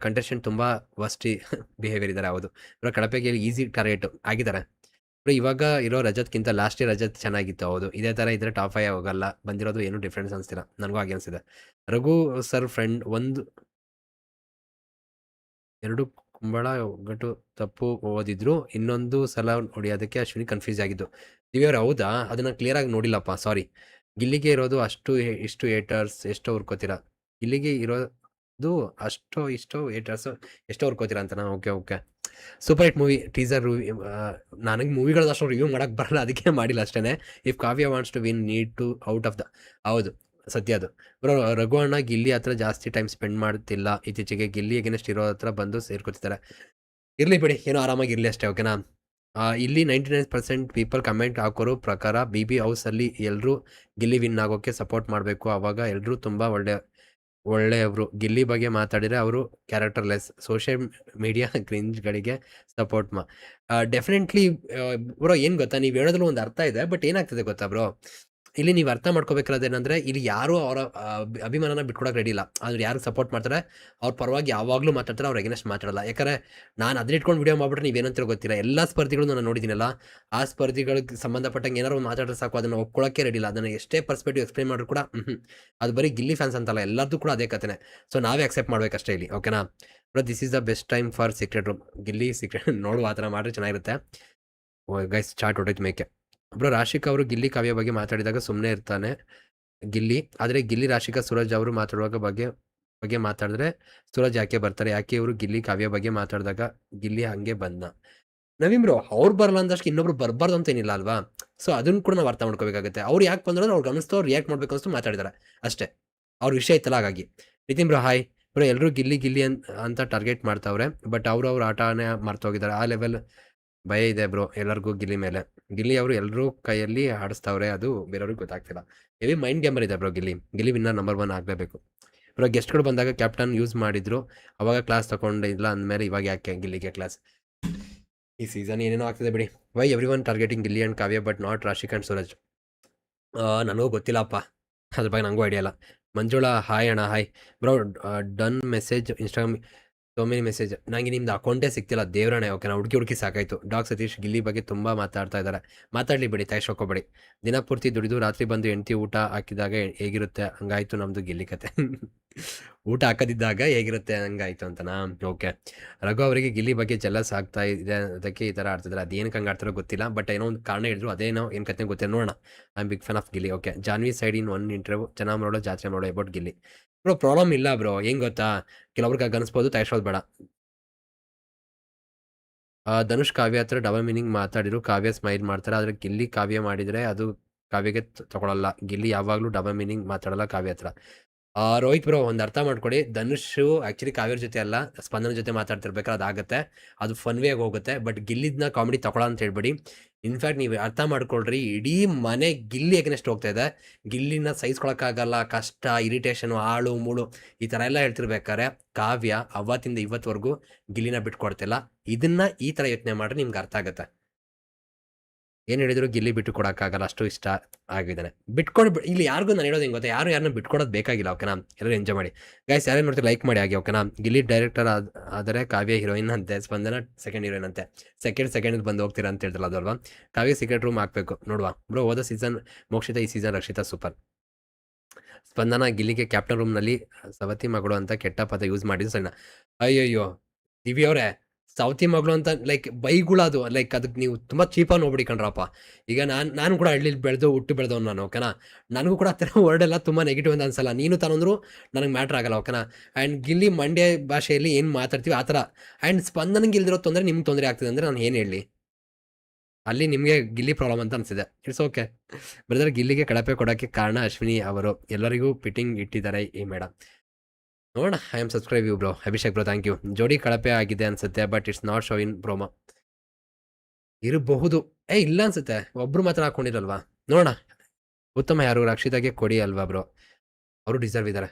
ಕಂಟೆಸ್ಟೆಂಟ್ ತುಂಬ ವಸ್ಟಿ ಬಿಹೇವಿಯರ್ ಇದ್ದಾರೆ, ಹೌದು. ಇವರ ಕಡಪೆಗೆ ಈಸಿ ಟಾರ್ಗೆಟ್ ಆಗಿದ್ದಾರೆ. ಬಟ್ ಇವಾಗ ಇರೋ ರಜತ್ಗಿಂತ ಲಾಸ್ಟ್ ಇಯರ್ ರಜತ್ ಚೆನ್ನಾಗಿತ್ತು, ಹೌದು. ಇದೇ ಥರ ಇದ್ರೆ ಟಾಪ್ ಫೈವ್ ಹೋಗಲ್ಲ. ಬಂದಿರೋದು ಏನು ಡಿಫ್ರೆನ್ಸ್ ಅನಿಸ್ತಿಲ್ಲ ನನಗೂ ಹಾಗೆ ಅನಿಸಿದೆ. ರಘು ಸರ್ ಫ್ರೆಂಡ್ ಒಂದು, ಎರಡು ಕುಂಬಳ ಒಗ್ಗಟ್ಟು, ತಪ್ಪು ಓದಿದ್ರು, ಇನ್ನೊಂದು ಸಲ ಹೊಡಿಯೋದಕ್ಕೆ ಅಶ್ವಿನಿ ಕನ್ಫ್ಯೂಸ್ ಆಗಿದ್ದು. ದಿವ್ಯವ್ರು, ಹೌದಾ? ಅದನ್ನ ಕ್ಲಿಯರ್ ಆಗಿ ನೋಡಿಲ್ಲಪ್ಪ ಸಾರಿ ಗಿಲ್ಲಿಗೆ ಇರೋದು ಅಷ್ಟು ಇಷ್ಟು ಏಟರ್ಸ್ ಎಷ್ಟೋ ಹುರ್ಕೋತೀರಾ? ಗಿಲ್ಲಿಗೆ ಇರೋದು ಅಷ್ಟೋ, ಇಷ್ಟೋ ಏಟರ್ಸ್ ಎಷ್ಟೋ ಹುರ್ಕೋತೀರಾ ಅಂತನಾ okay okay super hit movie teaser ನನಗೆ ಮೂವಿಗಳದ್ದು ಅಷ್ಟು ರಿವ್ಯೂ ಮಾಡಕ್ಕೆ ಬರಲ್ಲ, ಅದಕ್ಕೆ ಮಾಡಿಲ್ಲ ಅಷ್ಟೇ if Kavya wants to win need to out of the ಹೌದು. ಸತ್ಯ ಅದು. ಬ್ರೋ ರಘು ಅಣ್ಣ ಗಿಲ್ಲಿ ಹತ್ರ ಜಾಸ್ತಿ ಟೈಮ್ ಸ್ಪೆಂಡ್ ಮಾಡ್ತಿಲ್ಲ ಇತ್ತೀಚೆಗೆ ಗಿಲ್ಲಿ ಎಗೇನೆಸ್ಟ್ ಇರೋ ಹತ್ರ ಬಂದು ಸೇರ್ಕೊತಿದ್ದಾರೆ. ಇರಲಿ ಬಿಡಿ, ಏನೋ ಆರಾಮಾಗಿ ಇರಲಿ ಅಷ್ಟೇ ಓಕೆನಾ ಇಲ್ಲಿ ninety nine percent people comment ಹಾಕೋರು ಪ್ರಕಾರ ಬಿ ಬಿ ಹೌಸಲ್ಲಿ ಎಲ್ಲರೂ ಗಿಲ್ಲಿ ವಿನ್ ಆಗೋಕ್ಕೆ ಸಪೋರ್ಟ್ ಮಾಡಬೇಕು. ಆವಾಗ ಎಲ್ಲರೂ ತುಂಬ ಒಳ್ಳೆ, ಒಳ್ಳೆಯವರು. ಗಿಲ್ಲಿ ಬಗ್ಗೆ ಮಾತಾಡಿದರೆ ಅವರು ಕ್ಯಾರೆಕ್ಟರ್ಲೆಸ್ ಸೋಷಿಯಲ್ ಮೀಡಿಯಾ ಕ್ರಿಂಜ್ಗಳಿಗೆ ಸಪೋರ್ಟ್ ಮಾ ಡೆಫಿನೆಟ್ಲಿ ಬ್ರೋ, ಏನು ಗೊತ್ತಾ? ನೀವು ಹೇಳೋದ್ರಲ್ಲಿ ಒಂದು ಅರ್ಥ ಇದೆ ಬಟ್ ಏನಾಗ್ತದೆ ಗೊತ್ತಾ, ಬ್ರೋ? ಇಲ್ಲಿ ನೀವು ಅರ್ಥ ಏನಂದ್ರೆ, ಇಲ್ಲಿ ಯಾರು ಅವರ ಅಭಿಮಾನನ ಬಿಟ್ಕೊಡಕ್ಕೆ ರೆಡಿ ಇಲ್ಲ. ಆದ್ರೆ ಯಾರು ಸಪೋರ್ಟ್ ಮಾಡ್ತಾರೆ, ಅವ್ರ ಪರವಾಗಿ ಯಾವಾಗಲೂ ಮಾತಾಡ್ತಾರೆ, ಅವ್ರು ಎಗನೆಸ್ಟ್ ಮಾತಾಡಲ್ಲ. ಯಾಕಂದ್ರೆ ನಾನು ಅದನ್ನ ಇಟ್ಕೊಂಡು ವಿಡಿಯೋ ಮಾಡ್ಬಿಟ್ರೆ ನೀವೇನಂತ ಗೊತ್ತಿಲ್ಲ. ಎಲ್ಲ ಸ್ಪರ್ಧಿಗಳು ನಾನು ನೋಡಿದ್ದೀನಲ್ಲ ಆ ಸ್ಪರ್ಧಿಗಳಿಗೆ ಸಂಬಂಧಪಟ್ಟಂಗೆ ಏನಾರು ಒಂದು ಮಾತಾಡಿದ್ರೆ ಸಾಕು, ಅದನ್ನು ಒಪ್ಕೊಳ್ಳೋಕ್ಕೆ ರೆಡಿ ಇಲ್ಲ. ಅದನ್ನು ಎಷ್ಟೇ ಪರ್ಸ್ಪೆಕ್ಟಿವ್ ಎಕ್ಸ್ಪ್ಲೈನ್ ಮಾಡಿದ್ರು ಕೂಡ ಅದು ಬರೀ ಗಿಲ್ಲಿ ಫ್ಯಾನ್ಸ್ ಅಂತಲ್ಲ ಎಲ್ಲರದ್ದು ಕೂಡ ಅದೇ ಕಥೆ ಸೊ ನಾವೇ ಅಕ್ಸೆಪ್ಟ್ ಮಾಡ್ಬೇಕಷ್ಟೇ ಇಲ್ಲಿ ಓಕೆನಾ bro this is the best time for secret room Gilli secret ನೋಡುವ ಆ ಥರ ಮಾಡಿದ್ರೆ ಚೆನ್ನಾಗಿರುತ್ತೆ. ಗೈಸ್ ಚಾಟ್ ಹೊಟ್ಟೈತೆ ಮೇಕೆ ಬ್ರೋ ರಾಶಿಕ್ ಅವರು ಗಿಲ್ಲಿ ಕಾವ್ಯ ಬಗ್ಗೆ ಮಾತಾಡಿದಾಗ ಸುಮ್ಮನೆ ಇರ್ತಾನೆ. ಗಿಲ್ಲಿ, ಆದರೆ ಗಿಲ್ಲಿ ರಾಶಿಕಾ ಸೂರಜ್ ಅವರು ಮಾತಾಡುವಾಗ ಬಗ್ಗೆ ಬಗ್ಗೆ ಮಾತಾಡಿದ್ರೆ ಸೂರಜ್ ಯಾಕೆ ಬರ್ತಾರೆ, ಯಾಕೆ ಇವರು ಗಿಲ್ಲಿ ಕಾವ್ಯ ಬಗ್ಗೆ ಮಾತಾಡಿದಾಗ ಗಿಲ್ಲಿ ಹಂಗೆ ಬಂದ. ನವೀನ್ ಬ್ರೋ ಅವ್ರು ಬರಲ್ಲ ಅಂದಷ್ಟು ಇನ್ನೊಬ್ರು ಬರಬಾರ್ದು ಅಂತ ಏನಿಲ್ಲ ಅಲ್ವಾ? ಸೊ ಅದನ್ನು ಕೂಡ ನಾವು ಅರ್ಥ ಮಾಡ್ಕೋಬೇಕಾಗುತ್ತೆ. ಅವ್ರು ಯಾಕೆ ಬಂದ್ರೆ ಅವ್ರು ಗಮನಿಸ್ತೋ ರಿಯಾಕ್ಟ್ ಮಾಡ್ಬೇಕು ಅನ್ನಿಸ್ತು ಮಾತಾಡಿದ್ದಾರೆ ಅಷ್ಟೇ. ಅವ್ರ ವಿಷಯ ಇತ್ತಲ್ಲ ಹಾಗಾಗಿ. Nitin bro hi. ಬ್ರೋ ಎಲ್ಲರೂ ಗಿಲ್ಲಿ ಗಿಲ್ಲಿ ಅಂತ ಅಂತ ಟಾರ್ಗೆಟ್ ಮಾಡ್ತಾವ್ರೆ ಬಟ್ ಅವ್ರು ಅವ್ರ ಆಟನೇ ಮರ್ತೋಗಿದ್ದಾರೆ ಆ ಲೆವೆಲ್ ಭಯ ಇದೆ ಬ್ರೋ. ಎಲ್ಲರಿಗೂ ಗಿಲ್ಲಿ ಮೇಲೆ. ಗಿಲ್ಲಿ ಅವರು ಎಲ್ಲರೂ ಕೈಯಲ್ಲಿ ಆಡಿಸ್ತಾವ್ರೆ, ಅದು ಬೇರೆಯವ್ರಿಗೆ ಗೊತ್ತಾಗ್ತಿಲ್ಲ. ಹೆವಿ ಮೈಂಡ್ ಗೇಮರ್ ಇದೆ bro Gilli. Gilli winner number one ಆಗಲೇಬೇಕು. ಬ್ರೋ ಗೆಸ್ಟ್ಗಳು ಬಂದಾಗ ಕ್ಯಾಪ್ಟನ್ ಯೂಸ್ ಮಾಡಿದ್ರು. ಅವಾಗ ಕ್ಲಾಸ್ ತಗೊಂಡಿಲ್ಲ ಅಂದಮೇಲೆ ಇವಾಗ ಯಾಕೆ ಗಿಲ್ಲಿಗೆ ಕ್ಲಾಸ್ ಈ ಸೀಸನ್ ಏನೇನೋ ಆಗ್ತಿದೆ ಬಿಡಿ. Why everyone targeting Gilli and Kavya but not Rashik and Suraj ನನಗೂ ಗೊತ್ತಿಲ್ಲಪ್ಪ. ಅದ್ರ ಬಗ್ಗೆ ನನಗೂ ಐಡಿಯಾ ಇಲ್ಲ. ಮಂಜುಳಾ ಹಾಯ್ ಅಣ್ಣ hi bro done message Instagram so many message ನನಗೆ ನಿಮ್ದು ಅಕೌಂಟೇ ಸಿಗ್ತಿಲ್ಲ ದೇವ್ರಣೆ ಓಕೆ ನಾವು ಹುಡುಕಿ ಹುಡುಕಿ ಸಾಕಾಯ್ತು. ಡಾಕ್ ಸತೀಶ್, ಗಿಲ್ಲಿ ಬಗ್ಗೆ ತುಂಬ ಮಾತಾಡ್ತಾ ಇದ್ದಾರೆ. ಮಾತಾಡಲಿ ಬಿಡಿ ತಯಶೋಕೋಬೇಡಿ ದಿನ ಪೂರ್ತಿ ದುಡಿದು ರಾತ್ರಿ ಬಂದು ಹೆಂಡತಿ ಊಟ ಹಾಕಿದಾಗ ಹೇಗಿರುತ್ತೆ? ಹಂಗಾಯ್ತು ನಮ್ಮದು ಗಿಲ್ಲಿ ಕತೆ. ಊಟ ಹಾಕದಿದ್ದಾಗ ಹೇಗಿರುತ್ತೆ? ಹಂಗಾಯ್ತು ಅಂತನಾ ಓಕೆ ರಘು ಅವರಿಗೆ ಗಿಲ್ಲಿ ಬಗ್ಗೆ ಜಲಸ್ ಆಗ್ತಾ ಇದೆ ಅದಕ್ಕೆ ಈ ಥರ ಆಡ್ತಿದ್ದಾರೆ. ಅದೇನಕ್ಕೆ ಹಂಗೆ ಆಡ್ತಾರೋ ಗೊತ್ತಿಲ್ಲ ಬಟ್ ಏನೋ ಒಂದು ಕಾರಣ ಹೇಳಿದ್ರು, ಅದೇನೋ, ಏನು ಕತೆ ಗೊತ್ತಿಲ್ಲ, ನೋಡೋಣ. I am big fan of Gilli okay Janvi side in one interview ಚೆನ್ನಾಗಿ ನೋಡೋ, ಜಾತ್ರೆ ಮಾಡೋ ಅಬೌಟ್ ಗಿಲ್ಲಿ. ಬ್ರೋ ಪ್ರಾಬ್ಲಮ್ ಇಲ್ಲ ಬ್ರೋ ಹೆಂಗ್ ಗೊತ್ತಾ? ಕೆಲವ್ರಿಗೆ ಅನಿಸ್ಬೋದು ತಯಾರಿಸೋದು ಬೇಡ. ಧನುಷ್ ಕಾವ್ಯ ಹತ್ರ ಡಬಲ್ ಮೀನಿಂಗ್ ಮಾತಾಡಿದ್ರು. ಕಾವ್ಯ ಸ್ಮೈಲ್ ಮಾಡ್ತಾರೆ. ಆದ್ರೆ ಗಿಲ್ಲಿ ಕಾವ್ಯ ಮಾಡಿದ್ರೆ ಅದು ಕಾವ್ಯಗೆ ತಗೊಳಲ್ಲ. ಗಿಲ್ಲಿ ಯಾವಾಗಲೂ ಡಬಲ್ ಮೀನಿಂಗ್ ಮಾತಾಡಲ್ಲ ಕಾವ್ಯ ಹತ್ರ. ರೋಹಿತ್ ಬ್ರೋ, ಒಂದು ಅರ್ಥ ಮಾಡ್ಕೊಡಿ. ಧನುಷ್ ಆ್ಯಕ್ಚುಲಿ ಕಾವ್ಯರ ಜೊತೆ ಅಲ್ಲ, ಸ್ಪಂದನ ಜೊತೆ ಮಾತಾಡ್ತಿರ್ಬೇಕಾದ್ರೆ ಅದಾಗುತ್ತೆ ಅದು ಫನ್ ವೇ ಹೋಗುತ್ತೆ. ಬಟ್ ಗಿಲ್ಲಿದ್ನ ಕಾಮಿಡಿ ತಗೊಳ ಅಂತ ಹೇಳ್ಬೇಡಿ. ಇನ್ಫ್ಯಾಕ್ಟ್ ನೀವು ಅರ್ಥ ಮಾಡ್ಕೊಳ್ರಿ. ಇಡೀ ಮನೆ ಗಿಲ್ಲಿ ಎಗ್ನೆಸ್ಟ್ ಹೋಗ್ತಾ ಇದೆ? ಗಿಲ್ಲಿನ ಸಹಿಸ್ಕೊಳಕ್ಕಾಗಲ್ಲ ಕಷ್ಟ ಇರಿಟೇಷನು ಆಳು ಮೂಳು, ಈ ಥರ ಎಲ್ಲ ಹೇಳ್ತಿರ್ಬೇಕಾದ್ರೆ ಕಾವ್ಯ ಅವತ್ತಿಂದ ಇವತ್ತವರೆಗೂ ಗಿಲ್ಲಿನ ಬಿಟ್ಕೊಡ್ತಿಲ್ಲ. ಇದನ್ನ ಈ ಥರ ಯೋಚನೆ ಮಾಡ್ರೆ ನಿಮ್ಗೆ ಅರ್ಥ ಆಗುತ್ತೆ. ಏನು ಹೇಳಿದ್ರು ಗಿಲ್ಲಿ ಬಿಟ್ಟು ಕೊಡೋಕ್ಕಾಗಲ್ಲ, ಅಷ್ಟು ಇಷ್ಟ ಆಗಿದ್ದಾನೆ. ಬಿಟ್ಕೊಂಡು ಇಲ್ಲಿ ಯಾರಿಗೂ ನಾನು ಹೇಳೋದು ಗೊತ್ತಾ? ಯಾರು ಯಾರನ್ನ ಬಿಟ್ಕೊಡೋದು ಬೇಕಾಗಿಲ್ಲ ಓಕೆನಾ ಎಲ್ಲರೂ ಎಂಜಾಯ್ ಮಾಡಿ. ಗೈಸ್ ಯಾರೇ ನೋಡ್ತೀವಿ ಲೈಕ್ ಮಾಡಿ ಆಗಿ ಓಕೆನಾ ಗಿಲ್ಲಿ ಡೈರೆಕ್ಟರ್ ಆದರೆ ಕಾವ್ಯ ಹೀರೋಯಿನ್ ಅಂತೆ, ಸ್ಪಂದನ ಸೆಕೆಂಡ್ ಹೀರೋಯಿನ್ ಅಂತೆ. ಸೆಕೆಂಡ್ ಸೆಕೆಂಡ್ ಬಂದು ಹೋಗ್ತೀರಾ ಅಂತ ಹೇಳ್ತಲ್ಲ ಅದು ಕಾವ್ಯ ಸೀಕ್ರೆಟ್ ರೂಮ್ ಹಾಕ್ಬೇಕು, ನೋಡುವ. ಬ್ರೋ ಹೋದ ಸೀಸನ್ ಮೋಕ್ಷಿತ, ಈ ಸೀಸನ್ ರಕ್ಷಿತಾ ಸೂಪರ್ ಸ್ಪಂದನ ಗಿಲ್ಲಿಗೆ ಕ್ಯಾಪ್ಟನ್ ರೂಮ್ನಲ್ಲಿ ಸವತಿ ಮಗಳು ಅಂತ ಕೆಟ್ಟ ಪದ ಯೂಸ್ ಮಾಡಿದ್ರು ಸಣ್ಣ. ಅಯ್ಯಯ್ಯೋ, ದಿವ್ಯ ಸವತಿ ಮಗಳು ಅಂತ ಲೈಕ್ ಬೈಗುಳದು ಲೈಕ್ ಅದಕ್ಕೆ ನೀವು ತುಂಬ ಚೀಪಾಗಿ ನೋಡ್ಬಿಡಿ ಕಣ್ರಪ್ಪ. ಈಗ ನಾನು ನಾನು ಕೂಡ ಹಳ್ಳಿಲಿ ಬೆಳೆದು, ಹುಟ್ಟು ಬೆಳೆದವ್ನು ನಾನು ಓಕೆನಾ ನನಗೂ ಕೂಡ ಆ ಥರ ವರ್ಡ್ ಎಲ್ಲ ತುಂಬ ನೆಗೆಟಿವ್ ಅಂತ ಅನ್ಸಲ್ಲ. ನೀನು ತಾನಂದ್ರು ನನಗೆ ಮ್ಯಾಟ್ರ್ ಆಗಲ್ಲ ಓಕೆನಾ ಆ್ಯಂಡ್ ಗಿಲ್ಲಿ ಮಂಡ್ಯ ಭಾಷೆಯಲ್ಲಿ ಏನು ಮಾತಾಡ್ತೀವಿ, ಆ ಥರ. ಆ್ಯಂಡ್ ಸ್ಪಂದನಗೆ ಇಲ್ದಿರೋ ತೊಂದರೆ ನಿಮ್ಗೆ ತೊಂದರೆ ಆಗ್ತದೆ ಅಂದರೆ ನಾನು ಏನು ಹೇಳಿ ಅಲ್ಲಿ ನಿಮಗೆ ಗಿಲ್ಲಿ ಪ್ರಾಬ್ಲಮ್ ಅಂತ ಅನಿಸಿದೆ. ಇಟ್ಸ್ ಓಕೆ ಬ್ರದರ್ ಗಿಲ್ಲಿಗೆ ಕಳಪೆ ಕೊಡೋಕ್ಕೆ ಕಾರಣ ಅಶ್ವಿನಿ ಅವರು ಎಲ್ಲರಿಗೂ ಫಿಟ್ಟಿಂಗ್ ಇಟ್ಟಿದ್ದಾರೆ ಈ ಮೇಡಮ್ ನೋಡೋಣ. I am subscribe you bro Abhishek bro thank you ಜೋಡಿ ಕಳಪೆ ಆಗಿದೆ ಅನ್ಸುತ್ತೆ but it's not show in promo ಇರಬಹುದು. ಏ, ಇಲ್ಲ ಅನ್ಸುತ್ತೆ. ಒಬ್ರು ಮಾತ್ರ ಹಾಕೊಂಡಿರಲ್ವಾ? ನೋಡೋಣ. ಉತ್ತಮ ಯಾರು? ರಕ್ಷಿತಾಗೆ ಕೊಡಿ ಅಲ್ವಾ ಬ್ರೋ ಅವರು ಡಿಸರ್ವ್ ಇದ್ದಾರೆ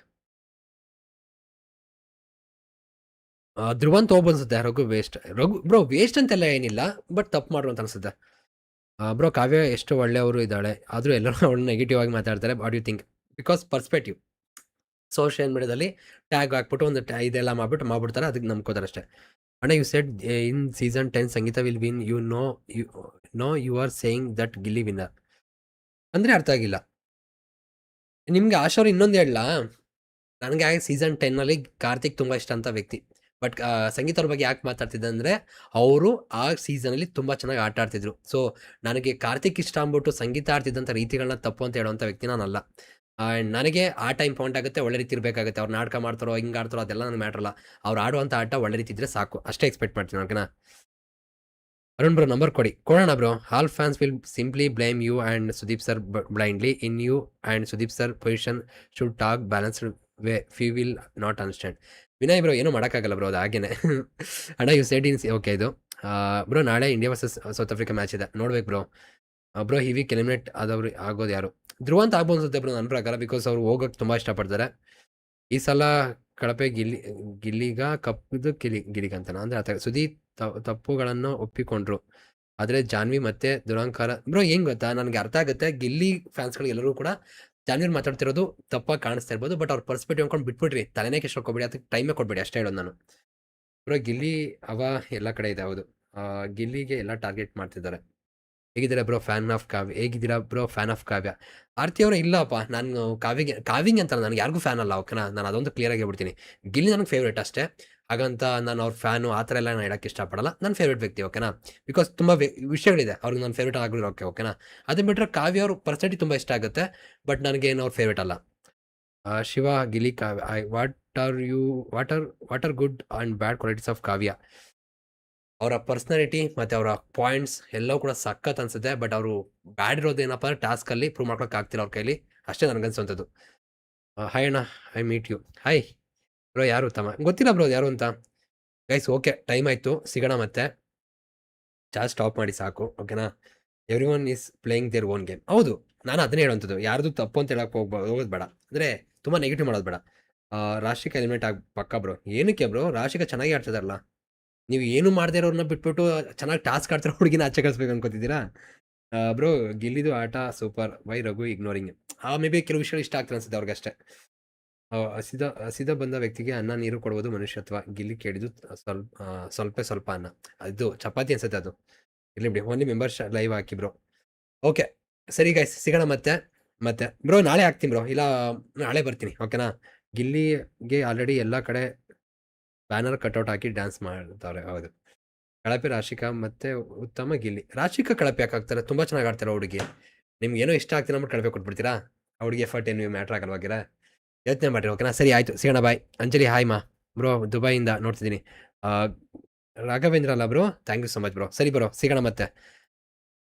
ಧ್ರುವಂತ ಹೋಗ್ಬೋದು ಅನ್ಸುತ್ತೆ. Raghu waste Raghu bro waste ಅಂತೆಲ್ಲ ಏನಿಲ್ಲ ಬಟ್ ತಪ್ಪು ಮಾಡ್ರು ಅಂತ ಅನ್ಸುತ್ತೆ. ಬ್ರೋ ಕಾವ್ಯ ಎಷ್ಟು ಒಳ್ಳೆಯವರು ಇದ್ದಾಳೆ. ಆದರೂ ಎಲ್ಲರೂ ಅವಳು ನೆಗೆಟಿವ್ ಆಗಿ ಮಾತಾಡ್ತಾರೆ. What you think because perspective social ಮೀಡಿಯಾದಲ್ಲಿ ಟ್ಯಾಗ್ ಹಾಕ್ಬಿಟ್ಟು ಒಂದು ಟ್ಯಾ ಇದೆಲ್ಲ ಮಾಡ್ಬಿಟ್ಟು ಮಾಡ್ಬಿಡ್ತಾರೆ, ಅದಕ್ಕೆ ನಂಬ್ಕೋತಾರೆ ಅಷ್ಟೇ. ಅಣ್ಣ you set in season ten Sangeetha will win you know you know you are saying that Gilli winner ಅಂದರೆ ಅರ್ಥ ಆಗಿಲ್ಲ. ನಿಮಗೆ ಆಶೋರು ಇನ್ನೊಂದು ಹೇಳಲ್ಲ. ನನಗೆ ಸೀಸನ್ ಟೆನ್ನಲ್ಲಿ ಕಾರ್ತಿಕ್ ತುಂಬ ಇಷ್ಟ ಅಂತ ವ್ಯಕ್ತಿ. ಬಟ್ ಸಂಗೀತ ಅವ್ರ ಬಗ್ಗೆ ಯಾಕೆ ಮಾತಾಡ್ತಿದ್ದೆ ಅಂದರೆ, ಅವರು ಆ ಸೀಸನಲ್ಲಿ ತುಂಬ ಚೆನ್ನಾಗಿ ಆಟ ಆಡ್ತಿದ್ರು. ಸೊ ನನಗೆ ಕಾರ್ತಿಕ್ ಇಷ್ಟ ಅಂದ್ಬಿಟ್ಟು ಸಂಗೀತ ಆಡ್ತಿದ್ದಂಥ ರೀತಿಗಳನ್ನ ತಪ್ಪು ಅಂತ ಹೇಳುವಂಥ ವ್ಯಕ್ತಿ ನಾನಲ್ಲ. ಆ್ಯಂಡ್ ನನಗೆ ಆ ಟೈಮ್ ಪಾಯಿಂಟ್ ಆಗುತ್ತೆ, ಒಳ್ಳೆ ರೀತಿ ಇರಬೇಕಾಗುತ್ತೆ. ಅವ್ರು ನಾಟಕ ಮಾಡ್ತಾರೋ, ಹಿಂಗೆ ಆಡ್ತಾರೋ, ಅದೆಲ್ಲ ನನಗೆ ಮ್ಯಾಟ್ರಲ್ಲ ಅವ್ರು ಆಡುವಂಥ ಆಟ ಒಳ್ಳೆ ರೀತಿ ಇದ್ರೆ ಸಾಕು. ಅಷ್ಟೇ ಎಕ್ಸ್ಪೆಕ್ಟ್ ಮಾಡ್ತೀನಿ ಓಕೆನಾ? ಅರುಣ್ ಬ್ರೋ, ನಂಬರ್ ಕೊಡಿ. ಕೊಡೋಣ bro. All fans will simply blame you and Sudeep sir blindly in you and Sudeep sir position should talk balanced way few will not understand. Vinay bro, ಏನೂ ಮಾಡೋಕ್ಕಾಗಲ್ಲ ಬ್ರೋ, ಅದು ಹಾಗೇನೆ. ಅಣ್ಣ you said ಇನ್ಸ್ okay ಇದು. Bro, ನಾಳೆ India versus South Africa match ಇದೆ. ನೋಡ್ಬೇಕು bro. Bro he week eliminate ಆದವ್ರು, ಆಗೋದು ಯಾರು? ಧ್ರುವ ಅಂತ ಆಗ್ಬೋದು ಬ್ರೋ ನನ್ನ ಪ್ರಕಾರ ಬಿಕಾಸ್ ಅವ್ರು ಹೋಗಕ್ಕೆ ತುಂಬ ಇಷ್ಟಪಡ್ತಾರೆ. ಈ ಸಲ ಕಳಪೆ ಗಿಲ್ಲಿ, ಗಿಲ್ಲಿಗ, ಕಪ್ಪದು ಗಿಲಿ ಗಿಲಿಗಂತನ ಅಂದರೆ ಆ ಥರ ಸುದೀಪ್ ತಪ್ಪುಗಳನ್ನು ಒಪ್ಪಿಕೊಂಡ್ರು. ಆದರೆ ಜಾನ್ವಿ ಮತ್ತೆ ದುರಂಕಾರ ಬ್ರೋ ಹೆಂಗ್ ಗೊತ್ತಾ? ನನಗೆ ಅರ್ಥ ಆಗುತ್ತೆ. ಗಿಲ್ಲಿ ಫ್ಯಾನ್ಸ್ಗಳು ಎಲ್ಲರೂ ಕೂಡ ಜಾನ್ವಿ ಮಾತಾಡ್ತಿರೋದು ತಪ್ಪಾಗಿ ಕಾಣಿಸ್ತಾ ಇರ್ಬೋದು ಬಟ್ ಅವ್ರ ಪರ್ಸ್ಪೆಕ್ಟಿವ್ ಅನ್ಕೊಂಡು ಬಿಟ್ಬಿಡ್ರಿ ತಲೆನೇ ಕೆಷ್ಟ ಕೊಡ್ಬೇಡಿ ಅದಕ್ಕೆ ಟೈಮೇ ಕೊಡ್ಬೇಡಿ, ಅಷ್ಟೇ ಹೇಳೋದು ನಾನು. ಬ್ರೋ ಗಿಲ್ಲಿ, ಅವ ಎಲ್ಲ ಕಡೆ ಇದೆ, ಹೌದು. ಗಿಲ್ಲಿಗೆ ಎಲ್ಲ ಟಾರ್ಗೆಟ್ ಮಾಡ್ತಿದ್ದಾರೆ. ಹೇಗಿದ್ದೀರಾ ಬ್ರೋ ಫ್ಯಾನ್ ಆಫ್ ಕಾವ್ಯ. ಹೇಗಿದ್ದೀರಾ bro fan of Kavya. Aarti ಅವರ, ಇಲ್ಲಪ್ಪ. ನಾನು ಕಾವ್ಯಗೆ, ಕಾವ್ಯಂಗೆ ಅಂತ ನನಗೆ ಯಾರಿಗೂ ಫ್ಯಾನ್ ಅಲ್ಲ ಓಕೆನಾ ನಾನು ಅದೊಂದು ಕ್ಲಿಯರ್ ಆಗಿ ಗಿಲ್ಲಿ ನನಗೆ ಫೇವ್ರೇಟ್ ಅಷ್ಟೇ. ಹಾಗಂತ ನಾನು ಅವ್ರ ಫ್ಯಾನು ಆ ಥರ ಎಲ್ಲ ನಾನು ಹೇಳಕ್ಕೆ ಇಷ್ಟಪಡಲ್ಲ. ನನ್ನ ಫೇವ್ರೇಟ್ ವ್ಯಕ್ತಿ ಓಕೆನಾ ಬಿಕಾಸ್ ತುಂಬ ವಿಷಯಗಳಿದೆ. ಅವ್ರಿಗೆ ನನ್ನ ಫೇವ್ರೇಟ್ ಆಗಿರೋಕೆ ಓಕೆನಾ ಅದನ್ನ ಬಿಟ್ಟರೆ ಕಾವ್ಯ ಅವ್ರ ಪರ್ಸೆಂಟಿ ತುಂಬ ಇಷ್ಟ ಆಗುತ್ತೆ. ಬಟ್ ನನಗೇನು ಅವ್ರ ಫೇವ್ರೇಟ್ ಅಲ್ಲ. Shiva Gilli Kavya I what are you what are what are good and bad qualities of Kavya? ಅವರ ಪರ್ಸ್ನಾಲಿಟಿ ಮತ್ತು ಅವರ ಪಾಯಿಂಟ್ಸ್ ಎಲ್ಲವೂ ಕೂಡ ಸಖತ್ ಅನ್ಸುತ್ತೆ. ಬಟ್ ಅವರು ಬ್ಯಾಡ್ ಇರೋದು ಏನಪ್ಪ ಅಂದ್ರೆ ಟಾಸ್ಕಲ್ಲಿ ಪ್ರೂವ್ ಮಾಡ್ಕೊಳಕ್ಕೆ ಆಗ್ತಿಲ್ಲ ಅವ್ರ ಕೈಲಿ. ಅಷ್ಟೇ ನನಗನ್ಸುವಂಥದ್ದು ಹಾಯ್ ಅಣ್ಣ I meet you hi bro ಯಾರು ತಮ್ಮ ಗೊತ್ತಿಲ್ಲ ಬ್ರೋ ಯಾರು ಅಂತ. ಗೈಸ್ ಓಕೆ ಟೈಮ್ ಆಯಿತು. ಸಿಗೋಣ ಮತ್ತೆ. ಚಾರ್ಜ್ ಸ್ಟಾಪ್ ಮಾಡಿ ಸಾಕು ಓಕೆನಾ everyone is playing their own game ಹೌದು, ನಾನು ಅದನ್ನೇ ಹೇಳುವಂಥದ್ದು. ಯಾರ್ದು ತಪ್ಪು ಅಂತ ಹೇಳಕ್ಕೆ ಹೋಗ್ಬ, ಹೋಗೋದು ಬೇಡ. ಅಂದರೆ ತುಂಬ ನೆಗೆಟಿವ್ ಮಾಡೋದು ಬೇಡ. ರಾಶಿಕ ಎಲಿಮೆಂಟ್ ಆಗಿ ಪಕ್ಕ ಬ್ರೋ ಏನಕ್ಕೆ ಬ್ರೋ ರಾಶಿಕ ಚೆನ್ನಾಗಿ ಆಡ್ತಿದಾರಲ್ಲ. ನೀವು ಏನು ಮಾಡದೇ ಇರೋರನ್ನ ಬಿಟ್ಬಿಟ್ಟು ಚೆನ್ನಾಗಿ ಟಾಸ್ಕ್ ಆಡ್ತಿರೋ ಹುಡುಗಿನ ಆಚೆ ಕಳಿಸ್ಬೇಕು ಅನ್ಕೋತಿದ್ದೀರಾ? ಬ್ರೋ ಗಿಲ್ಲಿದು ಆಟ ಸೂಪರ್ ವೈ ರಘು ಇಗ್ನೋರಿಂಗ್ ಆ ಮೇ ಬಿ ಕೆಲವು ವಿಷಯಗಳು ಇಷ್ಟ ಆಗ್ತದೆ ಅನ್ಸುತ್ತೆ ಅವ್ರಿಗಷ್ಟೇ. ಹಸಿದ ಹಸಿದ ಬಂದ ವ್ಯಕ್ತಿಗೆ ಅನ್ನ ನೀರು ಕೊಡುವುದು ಮನುಷ್ಯತ್ವ. ಗಿಲ್ಲಿ ಕೇಳಿದ್ದು ಸ್ವಲ್ಪ ಸ್ವಲ್ಪ ಸ್ವಲ್ಪ ಅನ್ನ. ಅದು ಚಪಾತಿ ಅನ್ಸುತ್ತೆ ಅದು. ಇಲ್ಲಿ ಬಿಡಿ ಓನ್ಲಿ ಮೆಂಬರ್ಸ್ ಲೈವ್ ಹಾಕಿ ಬ್ರೋ ಓಕೆ ಸರಿ ಗೈಸ್ ಸಿಗೋಣ ಮತ್ತೆ ಮತ್ತೆ. ಬ್ರೋ ನಾಳೆ ಹಾಕ್ತೀನಿ ಬ್ರೋ ಇಲ್ಲ, ನಾಳೆ ಬರ್ತೀನಿ ಓಕೆನಾ ಗಿಲ್ಲಿಗೆ ಆಲ್ರೆಡಿ ಎಲ್ಲ ಕಡೆ ಬ್ಯಾನರ್ ಕಟ್ಔಟ್ ಹಾಕಿ ಡ್ಯಾನ್ಸ್ ಮಾಡ್ತಾರೆ, ಹೌದು. ಕಳಪೆ, ರಾಶಿಕಾ ಮತ್ತೆ ಉತ್ತಮ ಗಿಲ್ಲಿ. ರಾಶಿಕಾ ಕಳಪೆ ಹಾಕ್ತಾರೆ? ತುಂಬ ಚೆನ್ನಾಗಿ ಆಡ್ತಾರೆ ಹುಡುಗಿ. ನಿಮ್ಗೆ ಏನೋ ಇಷ್ಟ ಆಗ್ತೀನಿ ಅಂದ್ಬಿಟ್ಟು ಕಳಪೆ ಕೊಟ್ಬಿಡ್ತೀರಾ? ಹುಡುಗಿ ಎಫರ್ಟ್ ಏನು ಮ್ಯಾಟ್ರ್ ಆಗಲ್ವಾಗಿರ ಯೋಚನೆ ಮಾಡಿರಿ ಓಕೆನಾ ಸರಿ, ಆಯಿತು. ಸಿಗೋಣ ಬಾಯ್ ಅಂಜಲಿ ಹಾಯ್ ಮಾ. ಬ್ರೋ ದುಬೈಯಿಂದ ನೋಡ್ತಿದ್ದೀನಿ. ರಾಘವೇಂದ್ರ ಅಲ್ಲ bro thank you so much bro ಸರಿ ಬ್ರೋ ಸಿಗೋಣ ಮತ್ತೆ.